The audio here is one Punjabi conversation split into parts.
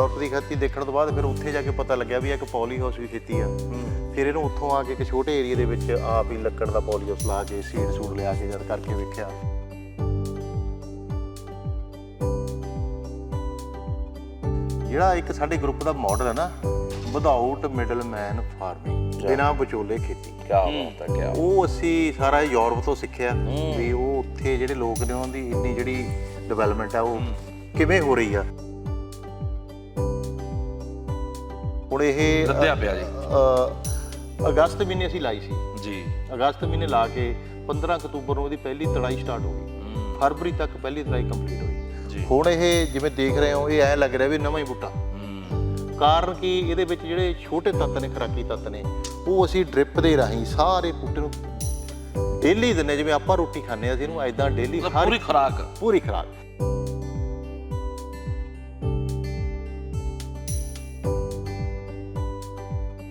ਯੂਰਪ ਦੀ ਖੇਤੀ ਦੇਖਣ ਤੋਂ ਬਾਅਦ ਫਿਰ ਉੱਥੇ ਜਾ ਕੇ ਪਤਾ ਲੱਗਿਆ ਵੀ ਇਹ ਇੱਕ ਪੋਲੀ ਹਾਊਸ ਵੀ ਖੇਤੀ ਆ। ਫਿਰ ਇਹਨੂੰ ਉੱਥੋਂ ਆ ਕੇ ਇੱਕ ਛੋਟੇ ਏਰੀਆ ਦੇ ਵਿੱਚ ਆਪ ਹੀ ਲੱਕੜ ਦਾ ਪੋਲੀ ਹਾਊਸ ਲਾ ਕੇ ਸੀਡ ਸੂਡ ਲਿਆ ਕੇ ਜਦ ਕਰਕੇ ਵੇਖਿਆ। ਜਿਹੜਾ ਇੱਕ ਸਾਡੇ ਗਰੁੱਪ ਦਾ ਮਾਡਲ ਹੈ ਨਾ ਵਿਦਆਊਟ ਮਿਡਲਮੈਨ ਫਾਰਮਿੰਗ ਬਿਨਾਂ ਵਿਚੋਲੇ ਖੇਤੀ। ਕੀ ਬਾਤ ਹੈ ਕੀ ਉਹ ਅਸੀਂ ਸਾਰਾ ਯੂਰਪ ਤੋਂ ਸਿੱਖਿਆ ਵੀ ਉਹ ਉੱਥੇ ਜਿਹੜੇ ਲੋਕ ਨੇ ਉਹਨਾਂ ਦੀ ਇੰਨੀ ਜਿਹੜੀ ਡਿਵੈਲਪਮੈਂਟ ਆ ਉਹ ਕਿਵੇਂ ਹੋ ਰਹੀ ਆ। ਹੁਣ ਇਹ ਦੱਸਿਆ ਪਿਆ ਜੀ। ਅ, ਅਗਸਤ ਮਹੀਨੇ ਅਸੀਂ ਲਾਈ ਸੀ। ਜੀ। ਅਗਸਤ ਮਹੀਨੇ ਲਾ ਕੇ 15 ਅਕਤੂਬਰ ਨੂੰ ਉਹਦੀ ਪਹਿਲੀ ਤੜਾਈ ਸਟਾਰਟ ਹੋ ਗਈ। ਫਰਵਰੀ ਤੱਕ ਪਹਿਲੀ ਤੜਾਈ ਕੰਪਲੀਟ ਜੀ। ਹੋਈ ਹੁਣ ਇਹ ਜਿਵੇਂ ਦੇਖ ਰਹੇ ਹੋ ਇਹ ਐ ਲੱਗ ਰਿਹਾ ਵੀ ਨਵਾਂ ਹੀ ਬੂਟਾ। ਕਾਰਨ ਕੀ? ਇਹਦੇ ਵਿੱਚ ਜਿਹੜੇ ਛੋਟੇ ਤੱਤ ਨੇ ਖਰਾਕੀ ਤੱਤ ਨੇ ਉਹ ਅਸੀਂ ਡ੍ਰਿਪ ਦੇ ਰਾਹੀਂ ਸਾਰੇ ਬੂਟੇ ਨੂੰ ਡੇਲੀ ਦਿੰਨੇ ਜਿਵੇਂ ਆਪਾਂ ਰੋਟੀ ਖਾਂਦੇ ਆ ਅਸੀਂ ਇਹਨੂੰ ਐਦਾਂ ਡੇਲੀ ਮਤਲਬ ਪੂਰੀ ਖੁਰਾਕ। ਪੂਰੀ ਖਰਾਕ।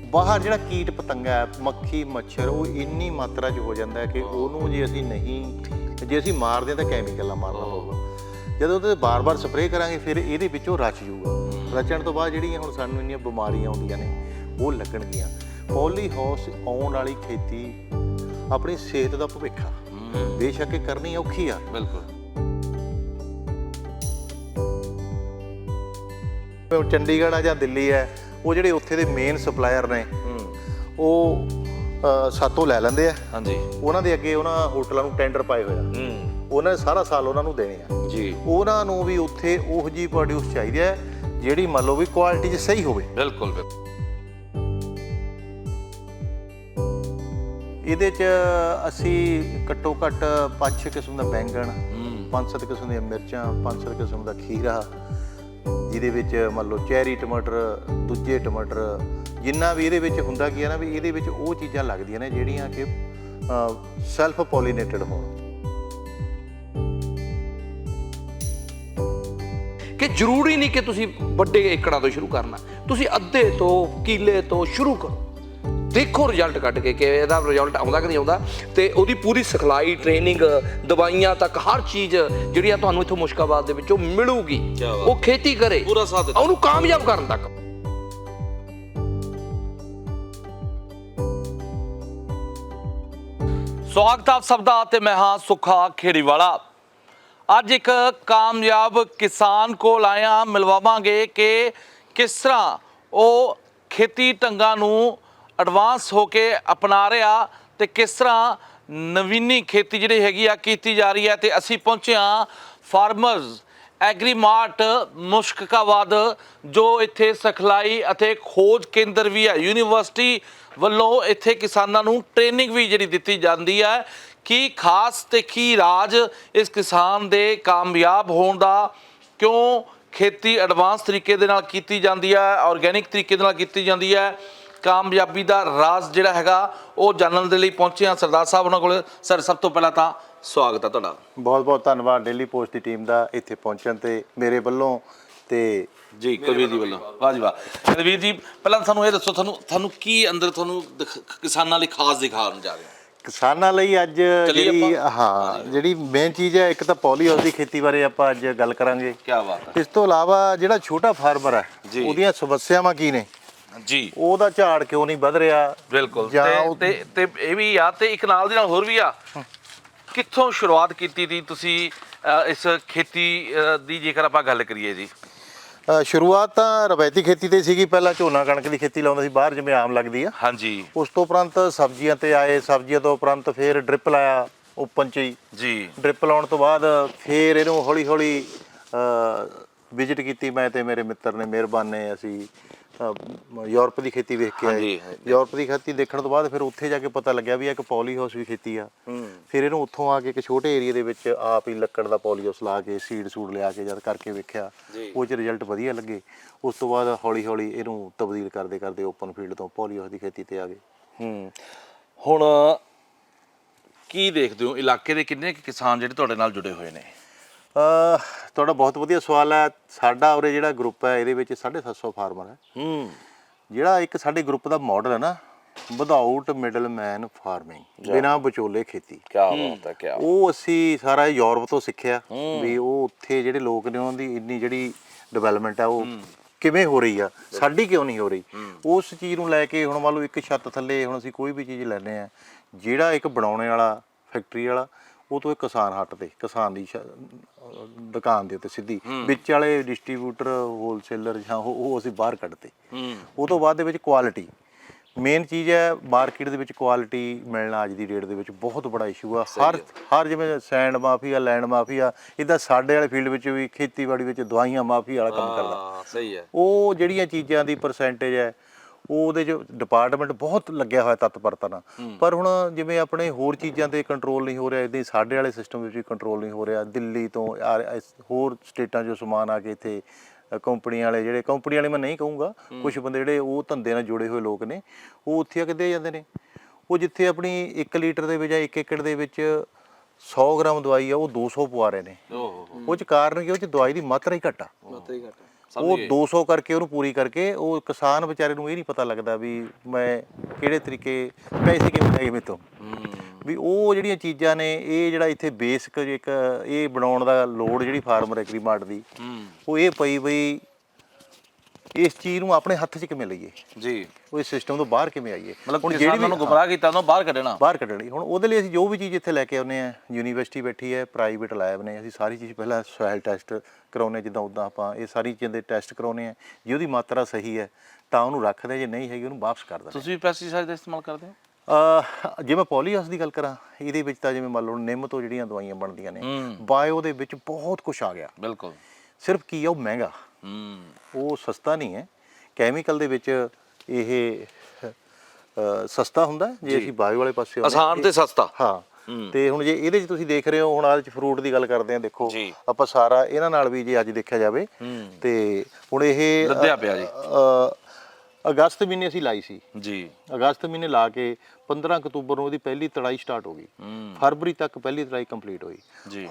ਬਾਹਰ ਜਿਹੜਾ ਕੀਟ ਪਤੰਗਾ ਹੈ ਮੱਖੀ ਮੱਛਰ ਉਹ ਇੰਨੀ ਮਾਤਰਾ 'ਚ ਹੋ ਜਾਂਦਾ ਹੈ ਕਿ ਉਹਨੂੰ ਜੇ ਅਸੀਂ ਨਹੀਂ ਜੇ ਅਸੀਂ ਮਾਰਦੇ ਤਾਂ ਕੈਮੀਕਲ ਨਾਲ ਮਾਰਨਾ ਪਊਗਾ ਜਦੋਂ ਉਹਦੇ ਬਾਰ-ਬਾਰ ਸਪਰੇਅ ਕਰਾਂਗੇ ਫਿਰ ਇਹਦੇ ਵਿੱਚੋਂ ਰਚ ਜੂਗਾ ਰਚਣ ਤੋਂ ਬਾਅਦ ਜਿਹੜੀਆਂ ਹੁਣ ਸਾਨੂੰ ਇੰਨੀਆਂ ਬਿਮਾਰੀਆਂ ਆਉਂਦੀਆਂ ਨੇ ਉਹ ਲੱਗਣਗੀਆਂ। ਪੋਲੀ ਹਾਊਸ ਆਉਣ ਵਾਲੀ ਖੇਤੀ ਆਪਣੀ ਸਿਹਤ ਦਾ ਭਵਿੱਖ ਆ। ਬੇਸ਼ੱਕ ਇਹ ਕਰਨੀ ਔਖੀ ਆ। ਬਿਲਕੁਲ। ਉਹ ਚੰਡੀਗੜ੍ਹ ਆ ਜਾਂ ਦਿੱਲੀ ਹੈ ਉਹ ਜਿਹੜੇ ਉੱਥੇ ਦੇ ਮੇਨ ਸਪਲਾਇਰ ਨੇ ਉਹ ਸਾਤੋਂ ਲੈ ਲੈਂਦੇ ਆ। ਹਾਂਜੀ। ਉਹਨਾਂ ਦੇ ਅੱਗੇ ਉਹਨਾਂ ਹੋਟਲਾਂ ਨੂੰ ਟੈਂਡਰ ਪਾਏ ਹੋਏ ਆ। ਉਹਨਾਂ ਨੇ ਸਾਰਾ ਸਾਲ ਉਹਨਾਂ ਨੂੰ ਦੇਣੇ ਆ। ਜੀ। ਉਹਨਾਂ ਨੂੰ ਵੀ ਉੱਥੇ ਉਹ ਜੀ ਪ੍ਰੋਡਿਊਸ ਚਾਹੀਦੀ ਹੈ ਜਿਹੜੀ ਮੰਨ ਲਓ ਵੀ ਕੁਆਲਿਟੀ 'ਚ ਸਹੀ ਹੋਵੇ। ਬਿਲਕੁਲ ਬਿਲਕੁਲ। ਇਹਦੇ 'ਚ ਅਸੀਂ ਘੱਟੋ ਘੱਟ 5-6 ਕਿਸਮ ਦਾ ਬੈਂਗਣ ਹੂੰ। 5-7 ਕਿਸਮ ਦੀਆਂ ਮਿਰਚਾਂ 5-7 ਕਿਸਮ ਦਾ ਖੀਰਾ ਜਿਹਦੇ ਵਿੱਚ ਮੰਨ ਲਓ ਚੈਰੀ ਟਮਾਟਰ, ਦੂਜੇ ਟਮਾਟਰ, ਜਿੰਨਾ ਵੀ ਇਹਦੇ ਵਿੱਚ ਹੁੰਦਾ ਕੀ ਹੈ ਨਾ ਵੀ ਇਹਦੇ ਵਿੱਚ ਉਹ ਚੀਜ਼ਾਂ ਲੱਗਦੀਆਂ ਨੇ ਜਿਹੜੀਆਂ ਕਿ ਸੈਲਫ ਪੋਲੀਨੇਟਡ ਹੋਣ। ਕਿ ਜ਼ਰੂਰੀ ਨਹੀਂ ਕਿ ਤੁਸੀਂ ਵੱਡੇ ਏਕੜਾਂ ਤੋਂ ਸ਼ੁਰੂ ਕਰਨਾ। ਤੁਸੀਂ ਅੱਧੇ ਤੋਂ, ਕਿੱਲੇ ਤੋਂ ਸ਼ੁਰੂ ਕਰੋ। ਦੇਖੋ ਰਿਜ਼ਲਟ ਕੱਢ ਕੇ ਕਿ ਇਹਦਾ ਰਿਜ਼ਲਟ ਆਉਂਦਾ ਕਿ ਨਹੀਂ ਆਉਂਦਾ ਤੇ ਉਹਦੀ ਪੂਰੀ ਸਿਖਲਾਈ ਟ੍ਰੇਨਿੰਗ ਦਵਾਈਆਂ ਤੱਕ ਹਰ ਚੀਜ਼ ਜਿਹੜੀ ਆ ਤੁਹਾਨੂੰ ਇੱਥੋਂ ਮੁਸ਼ਕਾਬਾਦ ਦੇ ਵਿੱਚੋਂ ਮਿਲੂਗੀ। ਉਹ ਖੇਤੀ ਕਰੇ ਪੂਰਾ ਸਾਥ ਦਿੱਤਾ। ਉਹਨੂੰ ਕਾਮਯਾਬ ਕਰਨ ਤੱਕ ਸਵਾਗਤ ਆਪ ਸਭ ਦਾ ਤੇ ਮੈਂ ਹਾਂ ਸੁਖਾ ਖੇੜੀਵਾਲਾ ਅੱਜ ਇੱਕ ਕਾਮਯਾਬ ਕਿਸਾਨ ਕੋਲ ਆਇਆ ਮਿਲਵਾਵਾਂਗੇ ਕਿ ਕਿਸ ਤਰ੍ਹਾਂ ਉਹ ਖੇਤੀ ਢੰਗਾਂ ਨੂੰ ਐਡਵਾਂਸ ਹੋ ਕੇ ਅਪਣਾ ਰਿਹਾ ਤੇ ਕਿਸ ਤਰ੍ਹਾਂ ਨਵੀਨੀ ਖੇਤੀ ਜਿਹੜੀ ਹੈਗੀ ਆ ਕੀਤੀ ਜਾ ਰਹੀ ਹੈ ਤੇ ਅਸੀਂ ਪਹੁੰਚੇ ਹਾਂ ਫਾਰਮਰਸ ਐਗਰੀਮਾਰਟ ਮੁਸ਼ਕਾਬਾਦ ਜੋ ਇੱਥੇ ਸਿਖਲਾਈ ਅਤੇ ਖੋਜ ਕੇਂਦਰ ਵੀ ਹੈ। ਯੂਨੀਵਰਸਿਟੀ ਵੱਲੋਂ ਇੱਥੇ ਕਿਸਾਨਾਂ ਨੂੰ ਟ੍ਰੇਨਿੰਗ ਵੀ ਜਿਹੜੀ ਦਿੱਤੀ ਜਾਂਦੀ ਹੈ ਕੀ ਖਾਸ ਤੇ ਕੀ ਰਾਜ ਇਸ ਕਿਸਾਨ ਦੇ ਕਾਮਯਾਬ ਹੋਣ ਦਾ ਕਿਉਂ ਖੇਤੀ ਐਡਵਾਂਸ ਤਰੀਕੇ ਦੇ ਨਾਲ ਕੀਤੀ ਜਾਂਦੀ ਹੈ ਆਰਗੇਨਿਕ ਤਰੀਕੇ ਦੇ ਨਾਲ ਕੀਤੀ ਜਾਂਦੀ ਹੈ। ਕਾਮਯਾਬੀ ਦਾ ਰਾਜ਼ ਜਿਹੜਾ ਹੈਗਾ ਉਹ ਜਾਣਨ ਦੇ ਲਈ ਪਹੁੰਚੇ ਹਾਂ ਸਰਦਾਰ ਸਾਹਿਬ ਉਹਨਾਂ ਕੋਲ। ਸਰ ਸਭ ਤੋਂ ਪਹਿਲਾਂ ਤਾਂ ਸਵਾਗਤ ਹੈ ਤੁਹਾਡਾ। ਬਹੁਤ ਬਹੁਤ ਧੰਨਵਾਦ ਡੇਲੀ ਪੋਸਟ ਦੀ ਟੀਮ ਦਾ ਇੱਥੇ ਪਹੁੰਚਣ ਤੇ ਮੇਰੇ ਵੱਲੋਂ ਤੇ ਜੀ ਕਵੀਰ ਜੀ ਵੱਲੋਂ ਵਾਹ ਜੀ ਵਾਹ। ਕਵੀਰ ਜੀ ਪਹਿਲਾਂ ਸਾਨੂੰ ਇਹ ਦੱਸੋ ਤੁਹਾਨੂੰ ਤੁਹਾਨੂੰ ਕੀ ਅੰਦਰ ਤੁਹਾਨੂੰ ਦਿਖ- ਕਿਸਾਨਾਂ ਲਈ ਖਾਸ ਦਿਖਾਉਣ ਜਾ ਰਹੇ ਹੋ? ਕਿਸਾਨਾਂ ਲਈ ਅੱਜ ਜਿਹੜੀ? ਹਾਂ ਜਿਹੜੀ ਮੇਨ ਚੀਜ਼ ਹੈ ਇੱਕ ਤਾਂ ਪੋਲੀ ਹਾਊਸ ਦੀ ਖੇਤੀ ਬਾਰੇ ਆਪਾਂ ਅੱਜ ਗੱਲ ਕਰਾਂਗੇ। ਕੀ ਬਾਤ ਹੈ। ਇਸ ਤੋਂ ਇਲਾਵਾ ਜਿਹੜਾ ਛੋਟਾ ਫਾਰਮਰ ਹੈ ਜੀ। ਉਹਦੀਆਂ ਸਮੱਸਿਆਵਾਂ ਕੀ ਨੇ? ਜੀ। ਉਹਦਾ ਝਾੜ ਕਿਉਂ ਨਹੀਂ ਵੱਧ ਰਿਹਾ? ਬਿਲਕੁਲ। ਜਾਂ ਤੇ ਉਹ- ਤੇ ਤੇ ਇਹ ਵੀ ਆ ਤੇ ਇੱਕ ਨਾਲ ਦੀ ਨਾਲ ਹੋਰ ਵੀ ਆ। ਕਿੱਥੋਂ ਸ਼ੁਰੂਆਤ ਕੀਤੀ ਸੀ ਤੁਸੀਂ ਅ, ਇਸ ਖੇਤੀ ਅ, ਦੀ ਜੇਕਰ ਆਪਾਂ ਗੱਲ ਕਰੀਏ ਜੀ? ਅ, ਸ਼ੁਰੂਆਤ ਤਾਂ ਰਵਾਇਤੀ ਖੇਤੀ ਤੇ ਸੀਗੀ ਪਹਿਲਾਂ ਝੋਨਾ ਕਣਕ ਦੀ ਖੇਤੀ ਲਾਉਂਦਾ ਸੀ ਬਾਹਰ ਜਿਵੇਂ ਆਮ ਲੱਗਦੀ ਆ। ਹਾਂਜੀ। ਉਸ ਤੋਂ ਉਪਰੰਤ ਸਬਜ਼ੀਆਂ ਤੇ ਆਏ ਸਬਜ਼ੀਆਂ ਤੋਂ ਉਪਰੰਤ ਫਿਰ ਡ੍ਰਿਪ ਲਾਇਆ ਓਪਨ ਚ ਹੀ। ਜੀ। ਡ੍ਰਿਪ ਲਾਉਣ ਤੋਂ ਬਾਅਦ ਫਿਰ ਇਹਨੂੰ ਹੌਲੀ ਹੌਲੀ ਵਿਜ਼ਿਟ ਕੀਤੀ ਮੈਂ ਤੇ ਮੇਰੇ ਮਿੱਤਰ ਨੇ ਮਿਹਰਬਾਨ ਨੇ ਅਸੀਂ। ਯੂਰਪ ਦੀ ਖੇਤੀ ਵੇਖ ਕੇ ਆਏ। ਯੂਰਪ ਦੀ ਖੇਤੀ ਦੇਖਣ ਤੋਂ ਬਾਅਦ ਫਿਰ ਉੱਥੇ ਜਾ ਕੇ ਪਤਾ ਲੱਗਿਆ ਵੀ ਇਹ ਇੱਕ ਪੋਲੀ ਹਾਊਸ ਵੀ ਖੇਤੀ ਆ। ਫਿਰ ਇਹਨੂੰ ਉੱਥੋਂ ਆ ਕੇ ਇੱਕ ਛੋਟੇ ਏਰੀਆ ਦੇ ਵਿੱਚ ਆਪ ਹੀ ਲੱਕੜ ਦਾ ਪੋਲੀ ਹਾਊਸ ਲਾ ਕੇ ਸੀਡ ਸੂਡ ਲਿਆ ਕੇ ਜਦ ਕਰਕੇ ਵੇਖਿਆ। ਉਹ ਚ ਰਿਜ਼ਲਟ ਵਧੀਆ ਲੱਗੇ। ਉਸ ਤੋਂ ਬਾਅਦ ਹੌਲੀ ਹੌਲੀ ਇਹਨੂੰ ਤਬਦੀਲ ਕਰਦੇ ਕਰਦੇ ਓਪਨ ਫੀਲਡ ਤੋਂ ਪੋਲੀ ਹਾਊਸ ਦੀ ਖੇਤੀ ਤੇ ਆ ਗਏ। ਹੂੰ। ਹੁਣ ਕੀ ਦੇਖਦੇ ਹੋ? ਇਲਾਕੇ ਦੇ ਕਿੰਨੇ ਕੁ ਕਿਸਾਨ ਜਿਹੜੇ ਤੁਹਾਡੇ ਨਾਲ ਜੁੜੇ ਹੋਏ ਨੇ? ਤੁਹਾਡਾ ਬਹੁਤ ਵਧੀਆ ਸਵਾਲ ਹੈ। ਸਾਡਾ ਉਰੇ ਜਿਹੜਾ ਗਰੁੱਪ ਹੈ ਇਹਦੇ ਵਿੱਚ 750 ਫਾਰਮਰ ਹੈ। ਹੂੰ। ਜਿਹੜਾ ਇੱਕ ਸਾਡੇ ਗਰੁੱਪ ਦਾ ਮਾਡਲ ਹੈ ਨਾ ਵਿਦਆਊਟ ਮਿਡਲਮੈਨ ਫਾਰਮਿੰਗ ਬਿਨਾਂ ਵਿਚੋਲੇ ਖੇਤੀ। ਕੀ ਬਾਤ ਹੈ ਕੀ ਉਹ ਅਸੀਂ ਸਾਰਾ ਯੂਰਪ ਤੋਂ ਸਿੱਖਿਆ ਵੀ ਉਹ ਉੱਥੇ ਜਿਹੜੇ ਲੋਕ ਨੇ ਉਹਨਾਂ ਦੀ ਇੰਨੀ ਜਿਹੜੀ ਡਿਵੈਲਪਮੈਂਟ ਹੈ ਉਹ ਕਿਵੇਂ ਹੋ ਰਹੀ ਆ? ਸਾਡੀ ਕਿਉਂ ਨਹੀਂ ਹੋ ਰਹੀ? ਉਸ ਚੀਜ਼ ਨੂੰ ਲੈ ਕੇ ਹੁਣ ਮੰਨ ਲਓ ਇੱਕ ਛੱਤ ਥੱਲੇ ਹੁਣ ਅਸੀਂ ਕੋਈ ਵੀ ਚੀਜ਼ ਲੈਨੇ ਆ ਜਿਹੜਾ ਇੱਕ ਬਣਾਉਣੇ ਵਾਲਾ ਫੈਕਟਰੀ ਵਾਲਾ ਉਹ ਤੋਂ ਇੱਕ ਕਿਸਾਨ ਹੱਟ ਤੇ ਕਿਸਾਨ ਦੀ ਸ਼- ਦੁਕਾਨ ਦੇ ਉੱਤੇ ਸਿੱਧੀ। ਵਿੱਚ ਵਾਲੇ ਡਿਸਟ੍ਰੀਬਿਊਟਰ ਹੋਲਸੇਲਰ ਜਾਂ ਉਹ ਉਹ ਅਸੀਂ ਬਾਹਰ ਕੱਢਤੇ ਹੂੰ। ਉਹ ਤੋਂ ਬਾਅਦ ਦੇ ਵਿੱਚ ਕੁਆਲਿਟੀ। ਮੇਨ ਚੀਜ਼ ਹੈ ਮਾਰਕੀਟ ਦੇ ਵਿੱਚ ਕੁਆਲਿਟੀ ਮਿਲਣਾ ਅੱਜ ਦੀ ਡੇਟ ਦੇ ਵਿੱਚ ਬਹੁਤ ਬੜਾ ਇਸ਼ੂ ਆ। ਹਰ ਹਰ ਜਿਵੇਂ ਸੈਂਡ ਮਾਫੀਆ ਲੈਂਡ ਮਾਫੀਆ ਇਦਾਂ ਸਾਡੇ ਵਾਲੇ ਫੀਲਡ ਵਿੱਚ ਵੀ ਖੇਤੀਬਾੜੀ ਵਿੱਚ ਦਵਾਈਆਂ ਮਾਫੀਆ ਵਾਲਾ ਕੰਮ ਕਰਦਾ। ਹਾਂ ਸਹੀ ਹੈ। ਉਹ ਜਿਹੜੀਆਂ ਚੀਜ਼ਾਂ ਦੀ ਪਰਸੈਂਟੇਜ ਹੈ ਉਹ ਉਹਦੇ ਚ ਡਿਪਾਰਟਮੈਂਟ ਬਹੁਤ ਲੱਗਿਆ ਹੋਇਆ ਤਤਪਰਤਾ ਨਾਲ। ਪਰ ਹੁਣ ਜਿਵੇਂ ਆਪਣੇ ਹੋਰ ਚੀਜ਼ਾਂ ਤੇ ਕੰਟਰੋਲ ਨਹੀਂ ਹੋ ਰਿਹਾ ਇਦਾਂ ਸਾਡੇ ਵਾਲੇ ਸਿਸਟਮ ਵਿੱਚ ਵੀ ਕੰਟਰੋਲ ਨਹੀਂ ਹੋ ਰਿਹਾ। ਦਿੱਲੀ ਤੋਂ ਹੋਰ ਸਟੇਟਾਂ 'ਚੋਂ ਸਮਾਨ ਆ ਕੇ ਇੱਥੇ ਕੰਪਨੀ ਵਾਲੇ ਜਿਹੜੇ ਕੰਪਨੀ ਵਾਲੇ ਮੈਂ ਨਹੀਂ ਕਹੂੰਗਾ ਕੁਝ ਬੰਦੇ ਜਿਹੜੇ ਉਹ ਧੰਦੇ ਨਾਲ ਜੁੜੇ ਹੋਏ ਲੋਕ ਨੇ ਉਹ ਉੱਥੇ ਆ ਕੇ ਦੇ ਜਾਂਦੇ ਨੇ। ਉਹ ਜਿੱਥੇ ਆਪਣੀ 1 ਲੀਟਰ ਦੇ ਬਜਾਏ 1 ਏਕੜ ਦੇ ਵਿੱਚ 100 ਗ੍ਰਾਮ ਦਵਾਈ ਆ ਉਹ 200 ਪਵਾ ਰਹੇ ਨੇ। ਉਹ ਚ ਕਾਰਨ ਕੀ ਉਹ ਚ ਦਵਾਈ ਦੀ ਮਾਤਰਾ ਹੀ ਘੱਟ ਆ। ਉਹ 200 ਕਰਕੇ ਉਹਨੂੰ ਪੂਰੀ ਕਰਕੇ ਉਹ ਕਿਸਾਨ ਵਿਚਾਰੇ ਨੂੰ ਇਹ ਨਹੀਂ ਪਤਾ ਲੱਗਦਾ ਵੀ ਮੈਂ ਕਿਹੜੇ ਤਰੀਕੇ ਪੈਸੇ ਕਿਵੇਂ ਲਏ ਮੇਤੋਂ ਵੀ ਉਹ ਜਿਹੜੀਆਂ ਚੀਜ਼ਾਂ ਨੇ ਇਹ ਜਿਹੜਾ ਇੱਥੇ ਬੇਸਿਕ ਇੱਕ ਇਹ ਬਣਾਉਣ ਦਾ ਲੋਡ ਜਿਹੜੀ ਫਾਰਮਰ ਐਗਰੀਮਾਰਟ ਦੀ ਉਹ ਇਹ ਪਈ ਬਈ ਇਸ ਚੀਜ਼ ਨੂੰ ਆਪਣੇ ਹੱਥ 'ਚ ਕਿਵੇਂ ਲਈਏ? ਜੀ। ਉਹ ਇਸ ਸਿਸਟਮ ਤੋਂ ਬਾਹਰ ਕਿਵੇਂ ਆਈਏ? ਮਤਲਬ ਹੁਣ ਕਿਸਾਨਾਂ ਨੂੰ ਗੁੰਮਰਾਹ ਕੀਤਾ ਉਹਨੂੰ ਬਾਹਰ ਕੱਢਣਾ। ਬਾਹਰ ਕੱਢਣ। ਲਈ ਹੁਣ ਉਹਦੇ ਲਈ ਅਸੀਂ ਜੋ ਵੀ ਚੀਜ਼ ਇੱਥੇ ਲੈ ਕੇ ਆਉਨੇ ਆ ਯੂਨੀਵਰਸਿਟੀ ਬੈਠੀ ਹੈ ਪ੍ਰਾਈਵੇਟ ਲੈਬ ਨੇ ਅਸੀਂ ਸਾਰੀ ਚੀਜ਼ ਪਹਿਲਾਂ ਸੋਇਲ ਟੈਸਟ ਕਰਾਉਨੇ ਜਿੱਦਾਂ ਉਦਾਂ ਆਪਾਂ ਇਹ ਸਾਰੀ ਚੀਜ਼ਾਂ ਦੇ ਟੈਸਟ ਕਰਾਉਨੇ ਆ ਜੇ ਉਹਦੀ ਮਾਤਰਾ ਸਹੀ ਹੈ ਤਾਂ ਉਹਨੂੰ ਰੱਖਦੇ ਜੇ ਨਹੀਂ ਹੈਗੀ ਉਹਨੂੰ ਵਾਪਸ ਕਰ ਦਿੰਦੇ ਤੁਸੀਂ ਵੀ ਪੈਸਟੀਸਾਈਡ ਦਾ ਇਸਤੇਮਾਲ ਕਰਦੇ ਹੋ? ਅਹ ਜੇ ਮੈਂ ਦੀ ਗੱਲ ਕਰਾਂ ਇਹਦੇ ਵਿੱਚ ਤਾਂ ਜਿਵੇਂ ਮੰਨ ਲਓ ਨਿੰਮ ਤੋਂ ਜਿਹੜੀਆਂ ਦਵਾਈਆਂ ਬਣਦੀਆਂ ਨੇ। ਬਾਇਓ ਦੇ ਵਿੱਚ ਬਹੁਤ ਕੁਝ ਆ ਗਿਆ। ਬਿਲਕੁਲ। ਸਿਰਫ ਕੀ ਆ ਉਹ ਮਹਿੰਗਾ। ਉਹ ਸਸਤਾ ਨਹੀਂ ਹੈ। ਕੈਮੀਕਲ ਦੇ ਵਿੱਚ ਇਹ ਸਸਤਾ ਹੁੰਦਾ ਜੇ ਅਸੀਂ ਬਾਇਓ ਵਾਲੇ ਪਾਸੇ। ਆਸਾਨ ਤੇ ਸਸਤਾ। ਹਾਂ। ਤੇ ਹੁਣ ਜੇ ਇਹਦੇ 'ਚ ਤੁਸੀਂ ਦੇਖ ਰਹੇ ਹੋ ਹੁਣ ਆਹ 'ਚ ਫਰੂਟ ਦੀ ਗੱਲ ਕਰਦੇ ਆ ਦੇਖੋ। ਆਪਾਂ ਸਾਰਾ ਇਹਨਾਂ ਨਾਲ ਵੀ ਜੇ ਅੱਜ ਦੇਖਿਆ ਜਾਵੇ। ਤੇ ਹੁਣ ਇਹ ਲੱਦਿਆ ਪਿਆ ਜੀ। ਅਗਸਤ ਮਹੀਨੇ ਅਸੀਂ ਲਾਈ ਸੀ। ਜੀ। ਅਗਸਤ ਮਹੀਨੇ ਲਾ ਕੇ 15 ਅਕਤੂਬਰ ਨੂੰ ਉਹਦੀ ਪਹਿਲੀ ਤੜਾਈ ਸਟਾਰਟ ਹੋ ਗਈ। ਫਰਵਰੀ ਤੱਕ ਪਹਿਲੀ ਤੜਾਈ ਕੰਪਲੀਟ ਹੋਈ।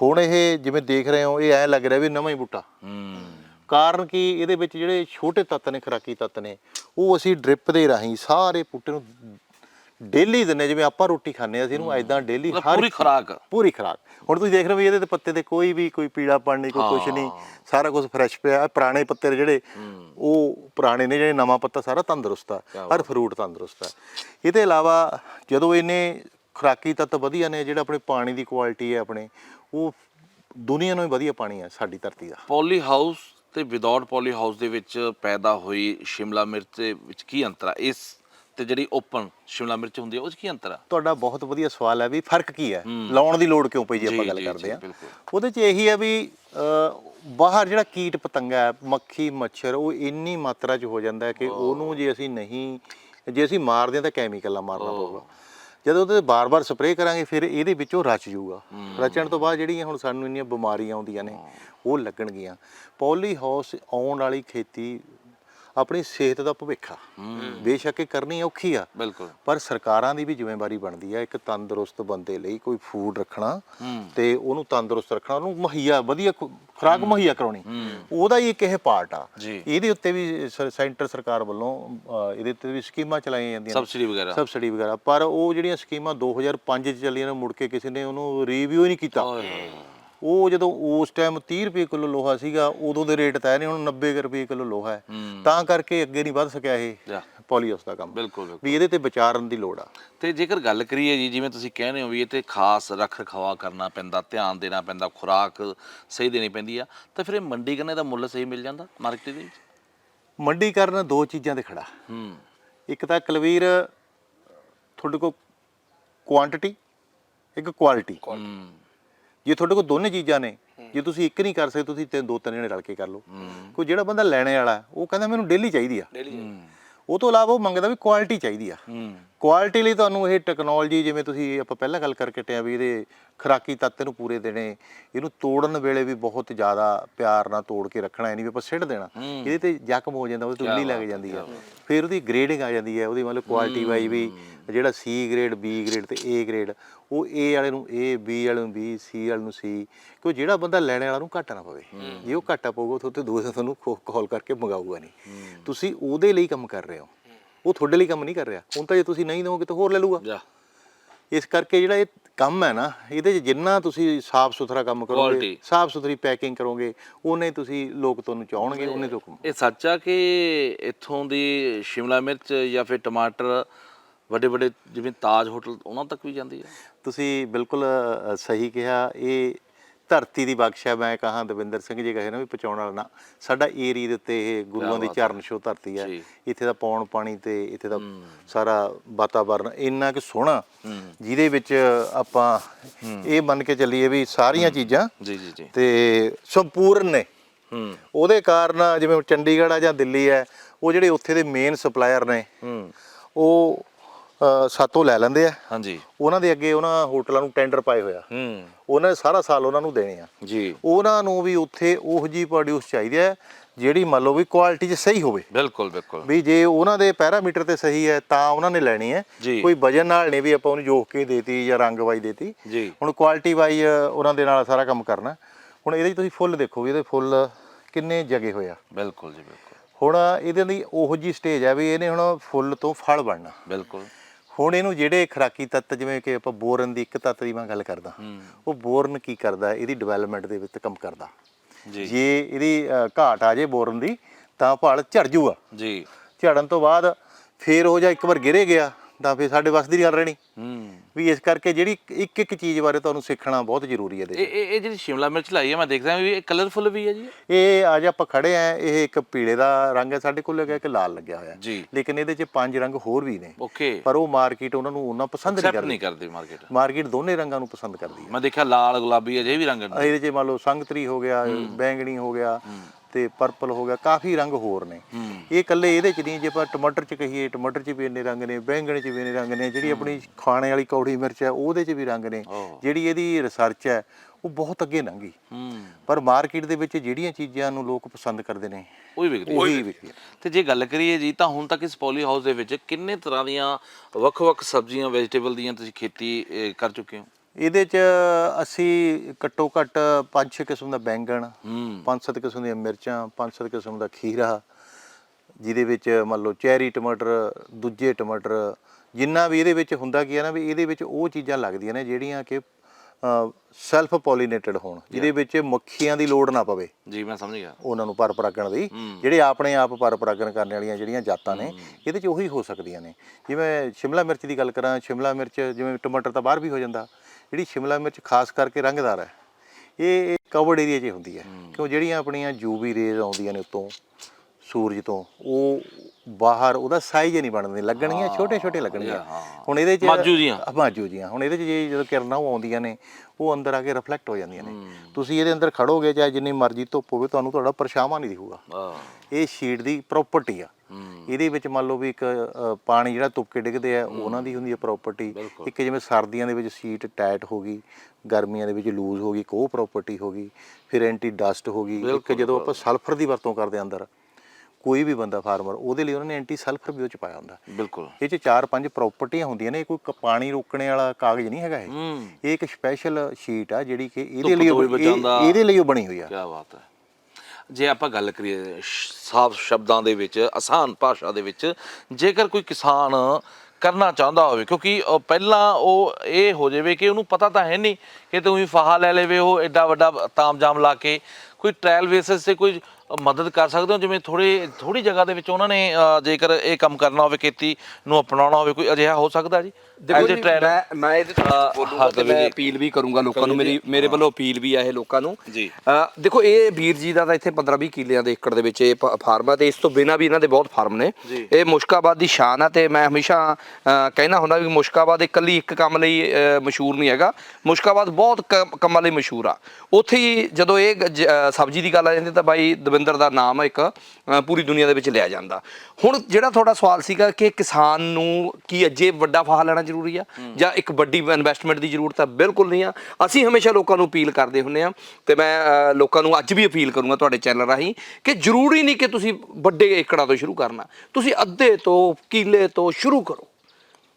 ਹੁਣ ਇਹ ਜਿਵੇਂ ਦੇਖ ਰਹੇ ਹੋ ਇਹ ਐ ਲੱਗ ਰਿਹਾ ਵੀ ਨਵਾਂ ਹੀ ਬੂਟਾ। ਹੂੰ। ਕਾਰਨ ਕੀ? ਇਹਦੇ ਵਿੱਚ ਜਿਹੜੇ ਛੋਟੇ ਤੱਤ ਨੇ ਖਰਾਕੀ ਤੱਤ ਨੇ ਉਹ ਅਸੀਂ ਡ੍ਰਿਪ ਦੇ ਰਾਹੀਂ ਸਾਰੇ ਬੂਟੇ ਨੂੰ ਡੇਲੀ ਦਿੰਨੇ ਜਿਵੇਂ ਆਪਾਂ ਰੋਟੀ ਖਾਂਦੇ ਆ ਅਸੀਂ ਇਹਨੂੰ ਐਦਾਂ ਡੇਲੀ ਮਤਲਬ ਪੂਰੀ ਖੁਰਾਕ। ਪੂਰੀ ਖਰਾਕ। ਹੁਣ ਤੁਸੀਂ ਦੇਖ ਰਹੇ ਹੋ ਵੀ ਇਹਦੇ ਤੇ ਪੱਤੇ ਤੇ ਕੋਈ ਵੀ ਕੋਈ ਪੀਲਾਪਣ ਨਹੀਂ ਕੋਈ ਕੁਛ ਨਹੀਂ। ਸਾਰਾ ਕੁਝ ਫਰੈਸ਼ ਪਿਆ। ਪੁਰਾਣੇ ਪੱਤੇ ਜਿਹੜੇ ਉਹ ਪੁਰਾਣੇ ਨੇ ਜਿਹੜੇ ਨਵਾਂ ਪੱਤਾ ਸਾਰਾ ਤੰਦਰੁਸਤ ਆ। ਹਰ ਫਰੂਟ ਤੰਦਰੁਸਤ ਆ। ਇਹਦੇ ਇਲਾਵਾ ਜਦੋਂ ਇਹਨੇ ਖੁਰਾਕੀ ਤੱਤ ਵਧੀਆ ਨੇ ਜਿਹੜਾ ਆਪਣੇ ਪਾਣੀ ਦੀ ਕੁਆਲਿਟੀ ਹੈ ਆਪਣੇ ਉਹ ਦੁਨੀਆ ਨੂੰ ਹੀ ਵਧੀਆ ਪਾਣੀ ਹੈ ਸਾਡੀ ਧਰਤੀ ਦਾ। ਪੋਲੀ ਹਾਊਸ ਤੇ ਵਿਦਆਊਟ ਪੋਲੀ ਹਾਊਸ ਦੇ ਵਿੱਚ ਪੈਦਾ ਹੋਈ ਸ਼ਿਮਲਾ ਮਿਰਚ ਦੇ ਵਿੱਚ ਕੀ ਅੰਤਰ ਆ? ਇਸ ਤੇ ਜਿਹੜੀ ਓਪਨ ਸ਼ਿਮਲਾ ਮਿਰਚ ਹੁੰਦੀ ਹੈ ਉਹ 'ਚ ਕੀ ਅੰਤਰ ਆ? ਤੁਹਾਡਾ ਬਹੁਤ ਵਧੀਆ ਸਵਾਲ ਹੈ ਵੀ ਫ਼ਰਕ ਕੀ ਹੈ? ਲਾਉਣ ਦੀ ਲੋੜ ਕਿਉਂ ਪਈ ਜੇ ਆਪਾਂ ਗੱਲ ਕਰਦੇ ਆ। ਉਹਦੇ 'ਚ ਇਹੀ ਹੈ ਵੀ ਬਾਹਰ ਜਿਹੜਾ ਕੀਟ ਪਤੰਗਾ ਮੱਖੀ ਮੱਛਰ ਉਹ ਇੰਨੀ ਮਾਤਰਾ 'ਚ ਹੋ ਜਾਂਦਾ ਹੈ ਕਿ ਉਹਨੂੰ ਜੇ ਅਸੀਂ ਨਹੀਂ ਜੇ ਅਸੀਂ ਮਾਰਦੇ ਹਾਂ ਤਾਂ ਕੈਮੀਕਲ ਨਾਲ ਮਾਰਨਾ ਪਊਗਾ। ਜਦੋਂ ਉਹਦੇ ਬਾਰ-ਬਾਰ ਸਪਰੇਅ ਕਰਾਂਗੇ ਫਿਰ ਇਹਦੇ ਵਿੱਚੋਂ ਰਚ ਜਾਊਗਾ। ਰਚਣ ਤੋਂ ਬਾਅਦ ਜਿਹੜੀਆਂ ਹੁਣ ਸਾਨੂੰ ਇੰਨੀਆਂ ਬਿਮਾਰੀਆਂ ਆਉਂਦੀਆਂ ਨੇ ਉਹ ਲੱਗਣਗੀਆਂ। ਪੋਲੀ ਹਾਊਸ ਆਉਣ ਵਾਲੀ ਖੇਤੀ ਆਪਣੀ ਸਿਹਤ ਦਾ ਭਵਿੱਖ ਆ। ਬੇਸ਼ੱਕ ਇਹ ਕਰਨੀ ਔਖੀ ਆ। ਬਿਲਕੁਲ। ਪਰ ਸਰਕਾਰਾਂ ਦੀ ਵੀ ਜ਼ਿੰਮੇਵਾਰੀ ਬਣਦੀ ਹੈ ਇੱਕ ਤੰਦਰੁਸਤ ਬੰਦੇ ਲਈ ਕੋਈ ਫੂਡ ਰੱਖਣਾ। ਤੇ ਉਹਨੂੰ ਤੰਦਰੁਸਤ ਰੱਖਣਾ ਉਹਨੂੰ ਮੁਹੱਈਆ ਵਧੀਆ ਖੁਰਾਕ ਮੁਹੱਈਆ ਕਰਾਉਣੀ। ਉਹਦਾ ਹੀ ਇੱਕ ਇਹ ਪਾਰਟ ਆ। ਇਹਦੇ ਉੱਤੇ ਵੀ ਸੈਂਟਰ ਸਰਕਾਰ ਵੱਲੋਂ ਇਹਦੇ ਉੱਤੇ ਵੀ ਸਕੀਮਾਂ ਚਲਾਈਆਂ ਜਾਂਦੀਆਂ ਸਬਸਿਡੀ ਵਗੈਰਾ। ਸਬਸਿਡੀ ਵਗੈਰਾ। ਪਰ ਉਹ ਜਿਹੜੀਆਂ ਸਕੀਮਾਂ 2005 ਚ ਚੱਲੀਆਂ ਨੇ ਮੁੜ ਕੇ ਕਿਸੇ ਨੇ ਉਹਨੂੰ ਰਿਵਿਊ ਹੀ ਨਹੀਂ ਕੀਤਾ। ਉਹ ਜਦੋਂ ਉਸ ਟਾਈਮ 30 ਰੁਪਏ ਕਿਲੋ ਲੋਹਾ ਸੀਗਾ ਉਦੋਂ ਦੇ ਰੇਟ ਤਾਂ ਇਹ ਨਹੀਂ ਹੁਣ 90 ਕੁ ਰੁਪਏ ਕਿਲੋ ਲੋਹਾ ਹੈ। ਤਾਂ ਕਰਕੇ ਅੱਗੇ ਨਹੀਂ ਵੱਧ ਸਕਿਆ ਇਹ ਪੋਲੀਓਸ ਦਾ ਕੰਮ। ਬਿਲਕੁਲ ਵੀ ਇਹਦੇ ਤੇ ਵਿਚਾਰਨ ਦੀ ਲੋੜ ਆ। ਤੇ ਜੇਕਰ ਗੱਲ ਕਰੀਏ ਜੀ ਜਿਵੇਂ ਤੁਸੀਂ ਕਹਿੰਦੇ ਹੋ ਵੀ ਇਹ ਤੇ ਖਾਸ ਰੱਖ ਰਖਾਵਾ ਕਰਨਾ ਪੈਂਦਾ ਧਿਆਨ ਦੇਣਾ ਪੈਂਦਾ ਖੁਰਾਕ ਸਹੀ ਦੇਣੀ ਪੈਂਦੀ ਆ ਤਾਂ ਫਿਰ ਇਹ ਮੰਡੀ ਕਰਨੇ ਦਾ ਮੁੱਲ ਸਹੀ ਮਿਲ ਜਾਂਦਾ ਮਾਰਕੀਟ ਦੇ ਵਿੱਚ? ਮੰਡੀਕਰਨ ਦੋ ਚੀਜ਼ਾਂ ਤੇ ਖੜਾ। ਹੂੰ। ਇੱਕ ਤਾਂ ਕਲਵੀਰ ਤੁਹਾਡੇ ਕੋਲ ਕੁਆਂਟੀਟੀ ਇੱਕ ਕੁਆਲਿਟੀ ਹੂੰ। ਜੇ ਤੁਹਾਡੇ ਕੋਲ ਦੋਨੇ ਚੀਜ਼ਾਂ ਨੇ ਜੇ ਤੁਸੀਂ ਇੱਕ ਨਹੀਂ ਕਰ ਸਕਦੇ ਤੁਸੀਂ ਤਿੰਨ ਦੋ ਤਿੰਨ ਜਣੇ ਰਲ ਕੇ ਕਰ ਲਓ। ਕੋਈ ਜਿਹੜਾ ਬੰਦਾ ਲੈਣੇ ਵਾਲਾ ਉਹ ਕਹਿੰਦਾ ਮੈਨੂੰ ਡੇਲੀ ਚਾਹੀਦੀ ਆ। ਉਹ ਤੋਂ ਇਲਾਵਾ ਉਹ ਮੰਗਦਾ ਵੀ ਕੁਆਲਿਟੀ ਚਾਹੀਦੀ ਆ। ਕੁਆਲਿਟੀ ਲਈ ਤੁਹਾਨੂੰ ਇਹ ਟੈਕਨੋਲੋਜੀ ਜਿਵੇਂ ਤੁਸੀਂ ਆਪਾਂ ਪਹਿਲਾਂ ਗੱਲ ਕਰਕੇ ਟਿਆ ਵੀ ਇਹਦੇ ਖਰਾਕੀ ਤੱਤ ਨੂੰ ਪੂਰੇ ਦੇਣੇ ਇਹਨੂੰ ਤੋੜਨ ਵੇਲੇ ਵੀ ਬਹੁਤ ਜ਼ਿਆਦਾ ਪਿਆਰ ਨਾਲ ਤੋੜ ਕੇ ਰੱਖਣਾ ਨਹੀਂ ਵੀ ਆਪਾਂ ਸਿੱਟ ਦੇਣਾ। ਇਹਦੇ ਤੇ ਜ਼ਖਮ ਹੋ ਜਾਂਦਾ ਉਹਦੇ ਤੇ ਉੱਲੀ ਲੱਗ ਜਾਂਦੀ ਹੈ। ਫਿਰ ਉਹਦੀ ਗ੍ਰੇਡਿੰਗ ਆ ਜਾਂਦੀ ਹੈ ਉਹਦੀ ਮਤਲਬ ਕੁਆਲਿਟੀ ਵਾਈ ਵੀ ਜਿਹੜਾ ਸੀ ਗ੍ਰੇਡ ਬੀ ਗ੍ਰੇਡ ਤੇ ਏ ਗ੍ਰੇਡ ਉਹ ਏ ਵਾਲੇ ਨੂੰ ਏ ਬੀ ਵਾਲੇ ਨੂੰ ਬੀ ਸੀ ਵਾਲੇ ਨੂੰ ਸੀ ਕਿਉਂ ਜਿਹੜਾ ਬੰਦਾ ਲੈਣੇ ਵਾਲਾ ਨੂੰ ਘਾਟਾ ਨਾ ਪਵੇ। ਜੇ ਉਹ ਘਾਟਾ ਪਊਗਾ ਤਾਂ ਉੱਥੇ ਦੂਸਰੇ ਤੁਹਾਨੂੰ ਕਾਲ ਕਰਕੇ ਮੰਗਾਊਗਾ ਨਹੀਂ। ਤੁਸੀਂ ਉਹਦੇ ਲਈ ਕੰਮ ਕਰ ਰਹੇ ਹੋ। ਉਹ ਤੁਹਾਡੇ ਲਈ ਕੰਮ ਨਹੀਂ ਕਰ ਰਿਹਾ। ਹੁਣ ਤਾਂ ਜੇ ਤੁਸੀਂ ਨਹੀਂ ਦਿਓਗੇ ਤਾਂ ਹੋਰ ਲੈ ਲੂਗਾ ਜਾ। ਇਸ ਕਰਕੇ ਜਿਹੜਾ ਇਹ ਕੰਮ ਹੈ ਨਾ ਇਹਦੇ 'ਚ ਜਿੰਨਾ ਤੁਸੀਂ ਸਾਫ਼ ਸੁਥਰਾ ਕੰਮ ਕਰੋਗੇ Quality। ਸਾਫ਼ ਸੁਥਰੀ ਪੈਕਿੰਗ ਕਰੋਗੇ ਉਹਨੇ ਤੁਸੀਂ ਲੋਕ ਤੁਹਾਨੂੰ ਚਾਹਣਗੇ ਉਹਨੇ ਤੋਂ ਇਹ ਸੱਚ ਆ ਕਿ ਇੱਥੋਂ ਦੀ ਸ਼ਿਮਲਾ ਮਿਰਚ ਜਾਂ ਫਿਰ ਟਮਾਟਰ ਵੱਡੇ ਵੱਡੇ ਜਿਵੇਂ ਤਾਜ ਹੋਟਲ ਉਹਨਾਂ ਤੱਕ ਵੀ ਜਾਂਦੀ ਹੈ ਤੁਸੀਂ ਬਿਲਕੁਲ ਅ, ਸਹੀ ਕਿਹਾ ਇਹ ਧਰਤੀ ਦੀ ਬਖਸ਼ਾ ਮੈਂ ਕਹਾਂ ਦਵਿੰਦਰ ਸਿੰਘ ਜੀ ਕਹੇ ਨਾ ਵੀ ਪਹੁੰਚਾਉਣ ਵਾਲਾ ਨਾ ਸਾਡਾ ਏਰੀਆ ਦੇ ਉੱਤੇ ਇਹ ਗੁਰੂਆਂ ਦੀ ਚਰਨ ਛੋਹ ਧਰਤੀ ਹੈ। ਇੱਥੇ ਦਾ ਪੌਣ ਪਾਣੀ ਤੇ ਇੱਥੇ ਦਾ ਸਾਰਾ ਵਾਤਾਵਰਨ ਇੰਨਾ ਕਿ ਸੋਹਣਾ ਜਿਹਦੇ ਵਿੱਚ ਆਪਾਂ ਇਹ ਮੰਨ ਕੇ ਚੱਲੀਏ ਵੀ ਸਾਰੀਆਂ ਚੀਜ਼ਾਂ ਜੀ ਜੀ ਜੀ। ਤੇ ਸੰਪੂਰਨ ਨੇ। ਹੂੰ। ਉਹਦੇ ਕਾਰਨ ਜਿਵੇਂ ਚੰਡੀਗੜ੍ਹ ਆ ਜਾਂ ਦਿੱਲੀ ਹੈ ਉਹ ਜਿਹੜੇ ਉੱਥੇ ਦੇ ਮੇਨ ਸਪਲਾਇਰ ਨੇ ਹੂੰ। ਉਹ ਸਾਤੋਂ ਲੈ ਲੈਂਦੇ ਆ। ਹਾਂਜੀ। ਉਹਨਾਂ ਦੇ ਅੱਗੇ ਉਹਨਾਂ ਹੋਟਲਾਂ ਨੂੰ ਟੈਂਡਰ ਪਾਏ ਹੋਇਆ ਹੂੰ। ਉਹਨਾਂ ਨੇ ਸਾਰਾ ਸਾਲ ਉਹਨਾਂ ਨੂੰ ਦੇਣੇ ਆ। ਜੀ। ਉਹਨਾਂ ਨੂੰ ਵੀ ਉੱਥੇ ਉਹੋ ਜੀ ਪ੍ਰੋਡਿਊਸ ਚਾਹੀਦੀ ਹੈ ਜਿਹੜੀ ਮੰਨ ਲਓ ਵੀ ਕੁਆਲਿਟੀ 'ਚ ਸਹੀ ਹੋਵੇ। ਬਿਲਕੁਲ ਬਿਲਕੁਲ। ਵੀ ਜੇ ਉਹਨਾਂ ਦੇ ਪੈਰਾਮੀਟਰ ਤੇ ਸਹੀ ਹੈ ਤਾਂ ਉਹਨਾਂ ਨੇ ਲੈਣੀ ਹੈ। ਕੋਈ ਵਜਨ ਨਾਲ ਨਹੀਂ ਵੀ ਆਪਾਂ ਉਹਨੂੰ ਜੋਖ ਕੇ ਦੇਤੀ ਜਾਂ ਰੰਗ ਵਾਈ ਦੇਤੀ। ਜੀ। ਹੁਣ ਕੁਆਲਿਟੀ ਵਾਈ ਉਹਨਾਂ ਦੇ ਨਾਲ ਸਾਰਾ ਕੰਮ ਕਰਨਾ। ਹੁਣ ਇਹਦੇ 'ਚ ਤੁਸੀਂ ਫੁੱਲ ਦੇਖੋ ਵੀ ਇਹਦੇ ਫੁੱਲ ਕਿੰਨੇ ਜਗੇ ਹੋਏ ਆ। ਬਿਲਕੁਲ ਜੀ ਬਿਲਕੁਲ। ਹੁਣ ਇਹਦੇ ਲਈ ਉਹੋ ਜੀ ਸਟੇਜ ਹੈ ਵੀ ਇਹਨੇ ਹੁਣ ਫੁੱਲ ਤੋਂ ਫਲ ਬਣਨਾ। ਬਿਲਕੁਲ। ਹੁਣ ਇਹਨੂੰ ਜਿਹੜੇ ਖਰਾਕੀ ਤੱਤ ਜਿਵੇਂ ਕਿ ਆਪਾਂ ਬੋਰਨ ਦੀ ਇੱਕ ਤੱਤ ਦੀ ਮੈਂ ਗੱਲ ਕਰਦਾ ਹੂੰ ਉਹ ਬੋਰਨ ਕੀ ਕਰਦਾ? ਇਹਦੀ ਡਿਵੈਲਪਮੈਂਟ ਦੇ ਵਿੱਚ ਕੰਮ ਕਰਦਾ। ਜੀ। ਜੇ ਇਹਦੀ ਘਾਟ ਆ ਜੇ ਬੋਰਨ ਦੀ ਤਾਂ ਫਲ ਝੜ ਜੂਗਾ। ਜੀ। ਝੜਨ ਤੋਂ ਬਾਅਦ ਫੇਰ ਉਹ ਜਾਂ ਇੱਕ ਵਾਰ ਗਿਰੇ ਗਿਆ ਤਾਂ ਫੇਰ ਸਾਡੇ ਵੱਸ ਦੀ ਗੱਲ ਰਹਿਣੀ। ਹੂੰ। ਵੀ ਇਸ ਕਰਕੇ ਜਿਹੜੀ ਇੱਕ ਇੱਕ ਚੀਜ਼ ਬਾਰੇ ਤੁਹਾਨੂੰ ਸਿੱਖਣਾ ਬਹੁਤ ਜ਼ਰੂਰੀ ਹੈ। ਇਹ ਇਹ ਇਹ ਜਿਹੜੀ ਸ਼ਿਮਲਾ ਮਿਰਚ ਲਾਈ ਹੈ ਮੈਂ ਦੇਖਦਾ ਵੀ ਇਹ ਕਲਰਫੁਲ ਵੀ ਹੈ ਜੀ। ਇਹ ਅੱਜ ਆਪਾਂ ਖੜੇ ਆ ਇਹ ਇੱਕ ਪੀਲੇ ਦਾ ਰੰਗ ਹੈ ਸਾਡੇ ਕੋਲ ਹੈਗਾ ਇੱਕ ਲਾਲ ਲੱਗਿਆ ਹੋਇਆ। ਜੀ। ਲੇਕਿਨ ਇਹਦੇ 'ਚ ਪੰਜ ਰੰਗ ਹੋਰ ਵੀ ਨੇ। ਓਕੇ। ਪਰ ਉਹ ਮਾਰਕੀਟ ਉਹਨਾਂ ਨੂੰ ਉਹਨਾਂ ਪਸੰਦ ਨਹੀਂ ਐਕਸੈਪਟ ਕਰਦੀ। ਨਹੀਂ ਕਰਦੀ ਮਾਰਕੀਟ ਮਾਰਕੀਟ ਦੋਨੇ ਰੰਗਾਂ ਨੂੰ ਪਸੰਦ ਕਰਦੀ ਹੈ। ਮੈਂ ਦੇਖਿਆ ਲਾਲ ਗੁਲਾਬੀ ਅਜੇ ਵੀ ਰੰਗ ਨੇ ਇਹਦੇ 'ਚ ਮੰਨ ਲਓ ਸੰਗਤਰੀ ਹੋ ਗਿਆ ਬੈਂਗਣੀ ਹੋ ਗਿਆ। ਤੇ ਪਰਪਲ ਹੋ ਗਿਆ ਕਾਫੀ ਰੰਗ ਹੋਰ ਨੇ। ਇਹ ਇਕੱਲੇ ਇਹਦੇ 'ਚ ਨਹੀਂ ਜੇ ਆਪਾਂ ਟਮਾਟਰ 'ਚ ਕਹੀਏ ਟਮਾਟਰ 'ਚ ਵੀ ਇੰਨੇ ਰੰਗ ਨੇ ਬੈਂਗਣ 'ਚ ਵੀ ਇੰਨੇ ਰੰਗ ਨੇ ਜਿਹੜੀ ਆਪਣੀ ਖਾਣੇ ਵਾਲੀ ਕੌੜੀ ਮਿਰਚ ਹੈ ਉਹਦੇ 'ਚ ਵੀ ਰੰਗ ਨੇ। ਜਿਹੜੀ ਇਹਦੀ ਰਿਸਰਚ ਹੈ ਉਹ ਬਹੁਤ ਅੱਗੇ ਹੂੰ। ਪਰ ਮਾਰਕੀਟ ਦੇ ਵਿੱਚ ਜਿਹੜੀਆਂ ਚੀਜ਼ਾਂ ਨੂੰ ਲੋਕ ਪਸੰਦ ਕਰਦੇ ਨੇ ਉਹ ਹੀ ਵਿਕਦੀ ਹੈ। ਉਹੀ ਵਿਕਦੀਆਂ ਤੇ ਜੇ ਗੱਲ ਕਰੀਏ ਜੀ ਤਾਂ ਹੁਣ ਤੱਕ ਇਸ ਪੋਲੀ ਹਾਊਸ ਦੇ ਵਿੱਚ ਕਿੰਨੇ ਤਰ੍ਹਾਂ ਦੀਆਂ ਵੱਖ-ਵੱਖ ਸਬਜ਼ੀਆਂ ਵੈਜੀਟੇਬਲ ਦੀਆਂ ਤੁਸੀਂ ਖੇਤੀ ਕਰ ਚੁੱਕੇ ਹੋ? ਇਹਦੇ 'ਚ ਅਸੀਂ ਘੱਟੋ ਘੱਟ ਪੰਜ ਛੇ ਕਿਸਮ ਦਾ ਬੈਂਗਣ ਹੂੰ। ਪੰਜ ਸੱਤ ਕਿਸਮ ਦੀਆਂ ਮਿਰਚਾਂ ਪੰਜ ਸੱਤ ਕਿਸਮ ਦਾ ਖੀਰਾ ਜਿਹਦੇ ਵਿੱਚ ਮੰਨ ਲਓ ਚੈਰੀ ਟਮਾਟਰ ਦੂਜੇ ਟਮਾਟਰ ਜਿੰਨਾ ਵੀ ਇਹਦੇ ਵਿੱਚ ਹੁੰਦਾ ਕੀ ਹੈ ਨਾ ਵੀ ਇਹਦੇ ਵਿੱਚ ਉਹ ਚੀਜ਼ਾਂ ਲੱਗਦੀਆਂ ਨੇ ਜਿਹੜੀਆਂ ਕਿ ਸੈਲਫ ਪੋਲੀਨੇਟਡ ਹੋਣ ਜਿਹਦੇ ਵਿੱਚ ਮੱਖੀਆਂ ਦੀ ਲੋੜ ਨਾ ਪਵੇ। ਜੀ ਮੈਂ ਸਮਝ ਗਿਆ। ਉਹਨਾਂ ਨੂੰ ਪਰ ਪਰਾਗਣ ਦੀ। ਜਿਹੜੇ ਆਪਣੇ ਆਪ ਪਰ ਪਰਾਗਣ ਕਰਨ ਵਾਲੀਆਂ ਜਿਹੜੀਆਂ ਜਾਤਾਂ ਨੇ ਇਹਦੇ 'ਚ ਉਹੀ ਹੋ ਸਕਦੀਆਂ ਨੇ। ਜਿਵੇਂ ਸ਼ਿਮਲਾ ਮਿਰਚ ਦੀ ਗੱਲ ਕਰਾਂ ਸ਼ਿਮਲਾ ਮਿਰਚ ਜਿਵੇਂ ਟਮਾਟਰ ਤਾਂ ਬਾਹਰ ਵੀ ਹੋ ਜਾਂਦਾ। ਜਿਹੜੀ ਸ਼ਿਮਲਾ ਮਿਰਚ ਖਾਸ ਕਰਕੇ ਰੰਗਦਾਰ ਹੈ ਇਹ ਕਵਰਡ ਏਰੀਆ 'ਚ ਹੁੰਦੀ ਹੈ। ਕਿਉਂ ਜਿਹੜੀਆਂ ਆਪਣੀਆਂ ਯੂਵੀ ਰੇਜ਼ ਆਉਂਦੀਆਂ ਨੇ ਉੱਤੋਂ ਸੂਰਜ ਤੋਂ ਉਹ ਬਾਹਰ ਉਹਦਾ ਸਾਈਜ਼ ਨਹੀਂ ਬਣਦੇ ਲੱਗਣਗੀਆਂ ਛੋਟੇ ਛੋਟੇ ਲੱਗਣਗੀਆਂ। ਹਾਂ। ਹੁਣ ਇਹਦੇ 'ਚ ਮਾਜੂ ਜੀਆਂ। ਅ, ਮਾਜੂ ਜੀਆਂ ਹੁਣ ਇਹਦੇ 'ਚ ਜੇ ਜਦੋਂ ਕਿਰਨਾਂ ਉਹ ਆਉਂਦੀਆਂ ਨੇ ਉਹ ਅੰਦਰ ਆ ਕੇ ਰਿਫਲੈਕਟ ਹੋ ਜਾਂਦੀਆਂ ਨੇ। ਤੁਸੀਂ ਇਹਦੇ ਅੰਦਰ ਖੜੋਗੇ ਚਾਹੇ ਜਿੰਨੀ ਮਰਜ਼ੀ ਧੁੱਪ ਹੋਵੇ ਤੁਹਾਨੂੰ ਤੁਹਾਡਾ ਪਰਛਾਵਾਂ ਨਹੀਂ ਦਿਖੂਗਾ। ਇਹ ਸ਼ੀਟ ਦੀ ਪ੍ਰਾਪਰਟੀ ਆ। ਹੂੰ ਇਹਦੇ ਵਿੱਚ ਮੰਨ ਲਓ ਵੀ ਇੱਕ ਪਾਣੀ ਜਿਹੜਾ ਤੁਪਕੇ ਡਿੱਗਦੇ ਆ ਉਹਨਾਂ ਦੀ ਹੁੰਦੀ ਹੈ ਪ੍ਰਾਪਰਟੀ। ਇੱਕ ਜਿਵੇਂ ਸਰਦੀਆਂ ਦੇ ਵਿੱਚ ਸ਼ੀਟ ਟਾਈਟ ਹੋ ਗਈ ਗਰਮੀਆਂ ਦੇ ਵਿੱਚ ਲੂਜ਼ ਹੋ ਗਈ ਕੋ ਪ੍ਰਾਪਰਟੀ ਹੋ ਗਈ ਫਿਰ ਐਂਟੀ ਡਸਟ ਹੋ ਗਈ। ਇੱਕ ਜਦੋਂ ਆਪਾਂ ਸਲਫਰ ਦੀ ਵਰਤੋਂ ਕਰਦੇ ਅੰਦਰ ਕੋਈ ਵੀ ਬੰਦਾ ਫਾਰਮਰ ਉਹਦੇ ਲਈ ਉਹਨਾਂ ਨੇ ਐਂਟੀ ਸਲਫਰ ਵੀ ਉਹ ਚ ਪਾਇਆ ਹੁੰਦਾ। ਬਿਲਕੁਲ। ਇਹ ਚ ਚਾਰ ਪੰਜ ਪ੍ਰਾਪਰਟੀਆਂ ਹੁੰਦੀਆਂ ਨੇ ਇਹ ਕੋਈ ਪਾਣੀ ਰੋਕਣੇ ਵਾਲਾ ਕਾਗਜ਼ ਨਹੀਂ ਹੈਗਾ ਇਹ। ਇਹ ਇੱਕ ਸਪੈਸ਼ਲ ਸ਼ੀਟ ਆ ਜਿਹੜੀ ਕਿ ਇਹਦੇ ਲਈ। ਇਹਦੇ ਲਈ ਉਹ ਬਣੀ ਹੋਈ ਆ। ਕੀ ਬਾਤ ਹੈ। ਜੇ ਆਪਾਂ ਗੱਲ ਕਰੀਏ ਸਾਫ਼ ਸ਼ਬਦਾਂ ਦੇ ਵਿੱਚ ਆਸਾਨ ਭਾਸ਼ਾ ਦੇ ਵਿੱਚ, ਜੇਕਰ ਕੋਈ ਕਿਸਾਨ ਕਰਨਾ ਚਾਹੁੰਦਾ ਹੋਵੇ, ਕਿਉਂਕਿ ਪਹਿਲਾਂ ਉਹ ਇਹ ਹੋ ਜਾਵੇ ਕਿ ਉਹਨੂੰ ਪਤਾ ਤਾਂ ਹੈ ਨਹੀਂ ਕਿ ਤੁਸੀਂ ਫਾਹਾ ਲੈ ਲਵੇ, ਉਹ ਐਡਾ ਵੱਡਾ ਤਾਮਜਾਮ ਲਾ ਕੇ ਕੋਈ ਟ੍ਰਾਇਲ ਬੇਸਿਸ ਤੇ ਕੋਈ ਮਦਦ ਕਰ ਸਕਦੇ ਹੋ ਜਿਵੇਂ ਥੋੜੇ ਥੋੜੀ ਜਗ੍ਹਾ ਦੇ ਵਿੱਚ ਉਹਨਾਂ ਨੇ ਅ, ਜੇਕਰ ਇਹ ਕੰਮ ਕਰਨਾ ਹੋਵੇ ਖੇਤੀ ਨੂੰ ਅਪਣਾਉਣਾ ਹੋਵੇ ਕੋਈ ਅਜਿਹਾ ਹੋ ਸਕਦਾ ਜੀ ਦੇਖੋ As a ਜੀ, trial? ਮੈਂ ਮੈਂ ਇਹਦੇ ਤੋਂ ਬੋਲੂੰਗਾ ਹਾਂ, ਤੇ ਕਵੀ ਮੈਂ। ਅਪੀਲ ਵੀ ਕਰੂੰਗਾ ਲੋਕਾਂ ਨੂੰ ਮੇਰੀ ਮੇਰੇ ਵੱਲੋਂ ਅਪੀਲ ਵੀ ਆ ਇਹ ਲੋਕਾਂ ਨੂੰ ਜੀ। ਦੇਖੋ ਇਹ ਵੀਰ ਜੀ ਦਾ ਤਾਂ ਇੱਥੇ 15 20 ਕਿੱਲਿਆਂ ਦੇ ਏਕੜ ਦੇ ਵਿੱਚ ਇਹ ਪ- ਫਾਰਮ ਆ ਤੇ ਇਸ ਤੋਂ ਬਿਨਾ ਵੀ ਇਹਨਾਂ ਦੇ ਬਹੁਤ ਫਾਰਮ ਨੇ ਜੀ। ਇਹ ਮੁਸ਼ਕਾਬਾਦ ਦੀ ਸ਼ਾਨ ਆ ਤੇ ਮੈਂ ਹਮੇਸ਼ਾ ਕਹਿਣਾ ਹੁੰਦਾ ਵੀ ਮੁਸ਼ਕਾਬਾਦ ਇਕੱਲੀ ਇੱਕ ਕੰਮ ਲਈ ਮਸ਼ਹੂਰ ਨਹੀਂ ਹੈਗਾ ਮੁਸ਼ਕਾਬਾਦ ਬਹੁਤ ਕ- ਕੰਮਾਂ ਲਈ ਮਸ਼ਹੂਰ ਆ ਉੱਥੇ ਹੀ ਜਦੋਂ ਇਹ ਗ- ਜ- ਅ, ਸਬਜ਼ੀ ਦੀ ਗੱਲ ਆ ਜਾਂਦੀ ਤਾਂ ਬਾਈ ਦਵਿੰਦਰ ਦਾ ਨਾਮ ਇੱਕ ਪੂਰੀ ਦੁਨੀਆ ਦੇ ਵਿੱਚ ਲਿਆ ਜਾਂਦਾ। ਹੁਣ ਜਿਹੜਾ ਤੁਹਾਡਾ ਸਵਾਲ ਸੀਗਾ ਕਿ ਕਿਸਾਨ ਨੂੰ ਕੀ ਅਜੇ ਵੱਡਾ ਫਾਹਾ ਲੈਣਾ ਜ਼ਰੂਰੀ ਆ ਜਾਂ ਇੱਕ ਵੱਡੀ ਇਨਵੈਸਟਮੈਂਟ ਦੀ ਜ਼ਰੂਰਤ ਆ ਬਿਲਕੁਲ ਨਹੀਂ ਆ ਅਸੀਂ ਹਮੇਸ਼ਾ ਲੋਕਾਂ ਨੂੰ ਅਪੀਲ ਕਰਦੇ ਹੁੰਨੇ ਆ ਤੇ ਮੈਂ ਲੋਕਾਂ ਨੂੰ ਅੱਜ ਵੀ ਅਪੀਲ ਕਰੂੰਗਾ ਤੁਹਾਡੇ ਚੈਨਲ ਰਾਹੀਂ ਕਿ ਜ਼ਰੂਰੀ ਨਹੀਂ ਕਿ ਤੁਸੀਂ ਵੱਡੇ ਏਕੜਾਂ ਤੋਂ ਸ਼ੁਰੂ ਕਰਨਾ ਤੁਸੀਂ ਅੱਧੇ ਤੋਂ ਕਿੱਲੇ ਤੋਂ ਸ਼ੁਰੂ ਕਰੋ।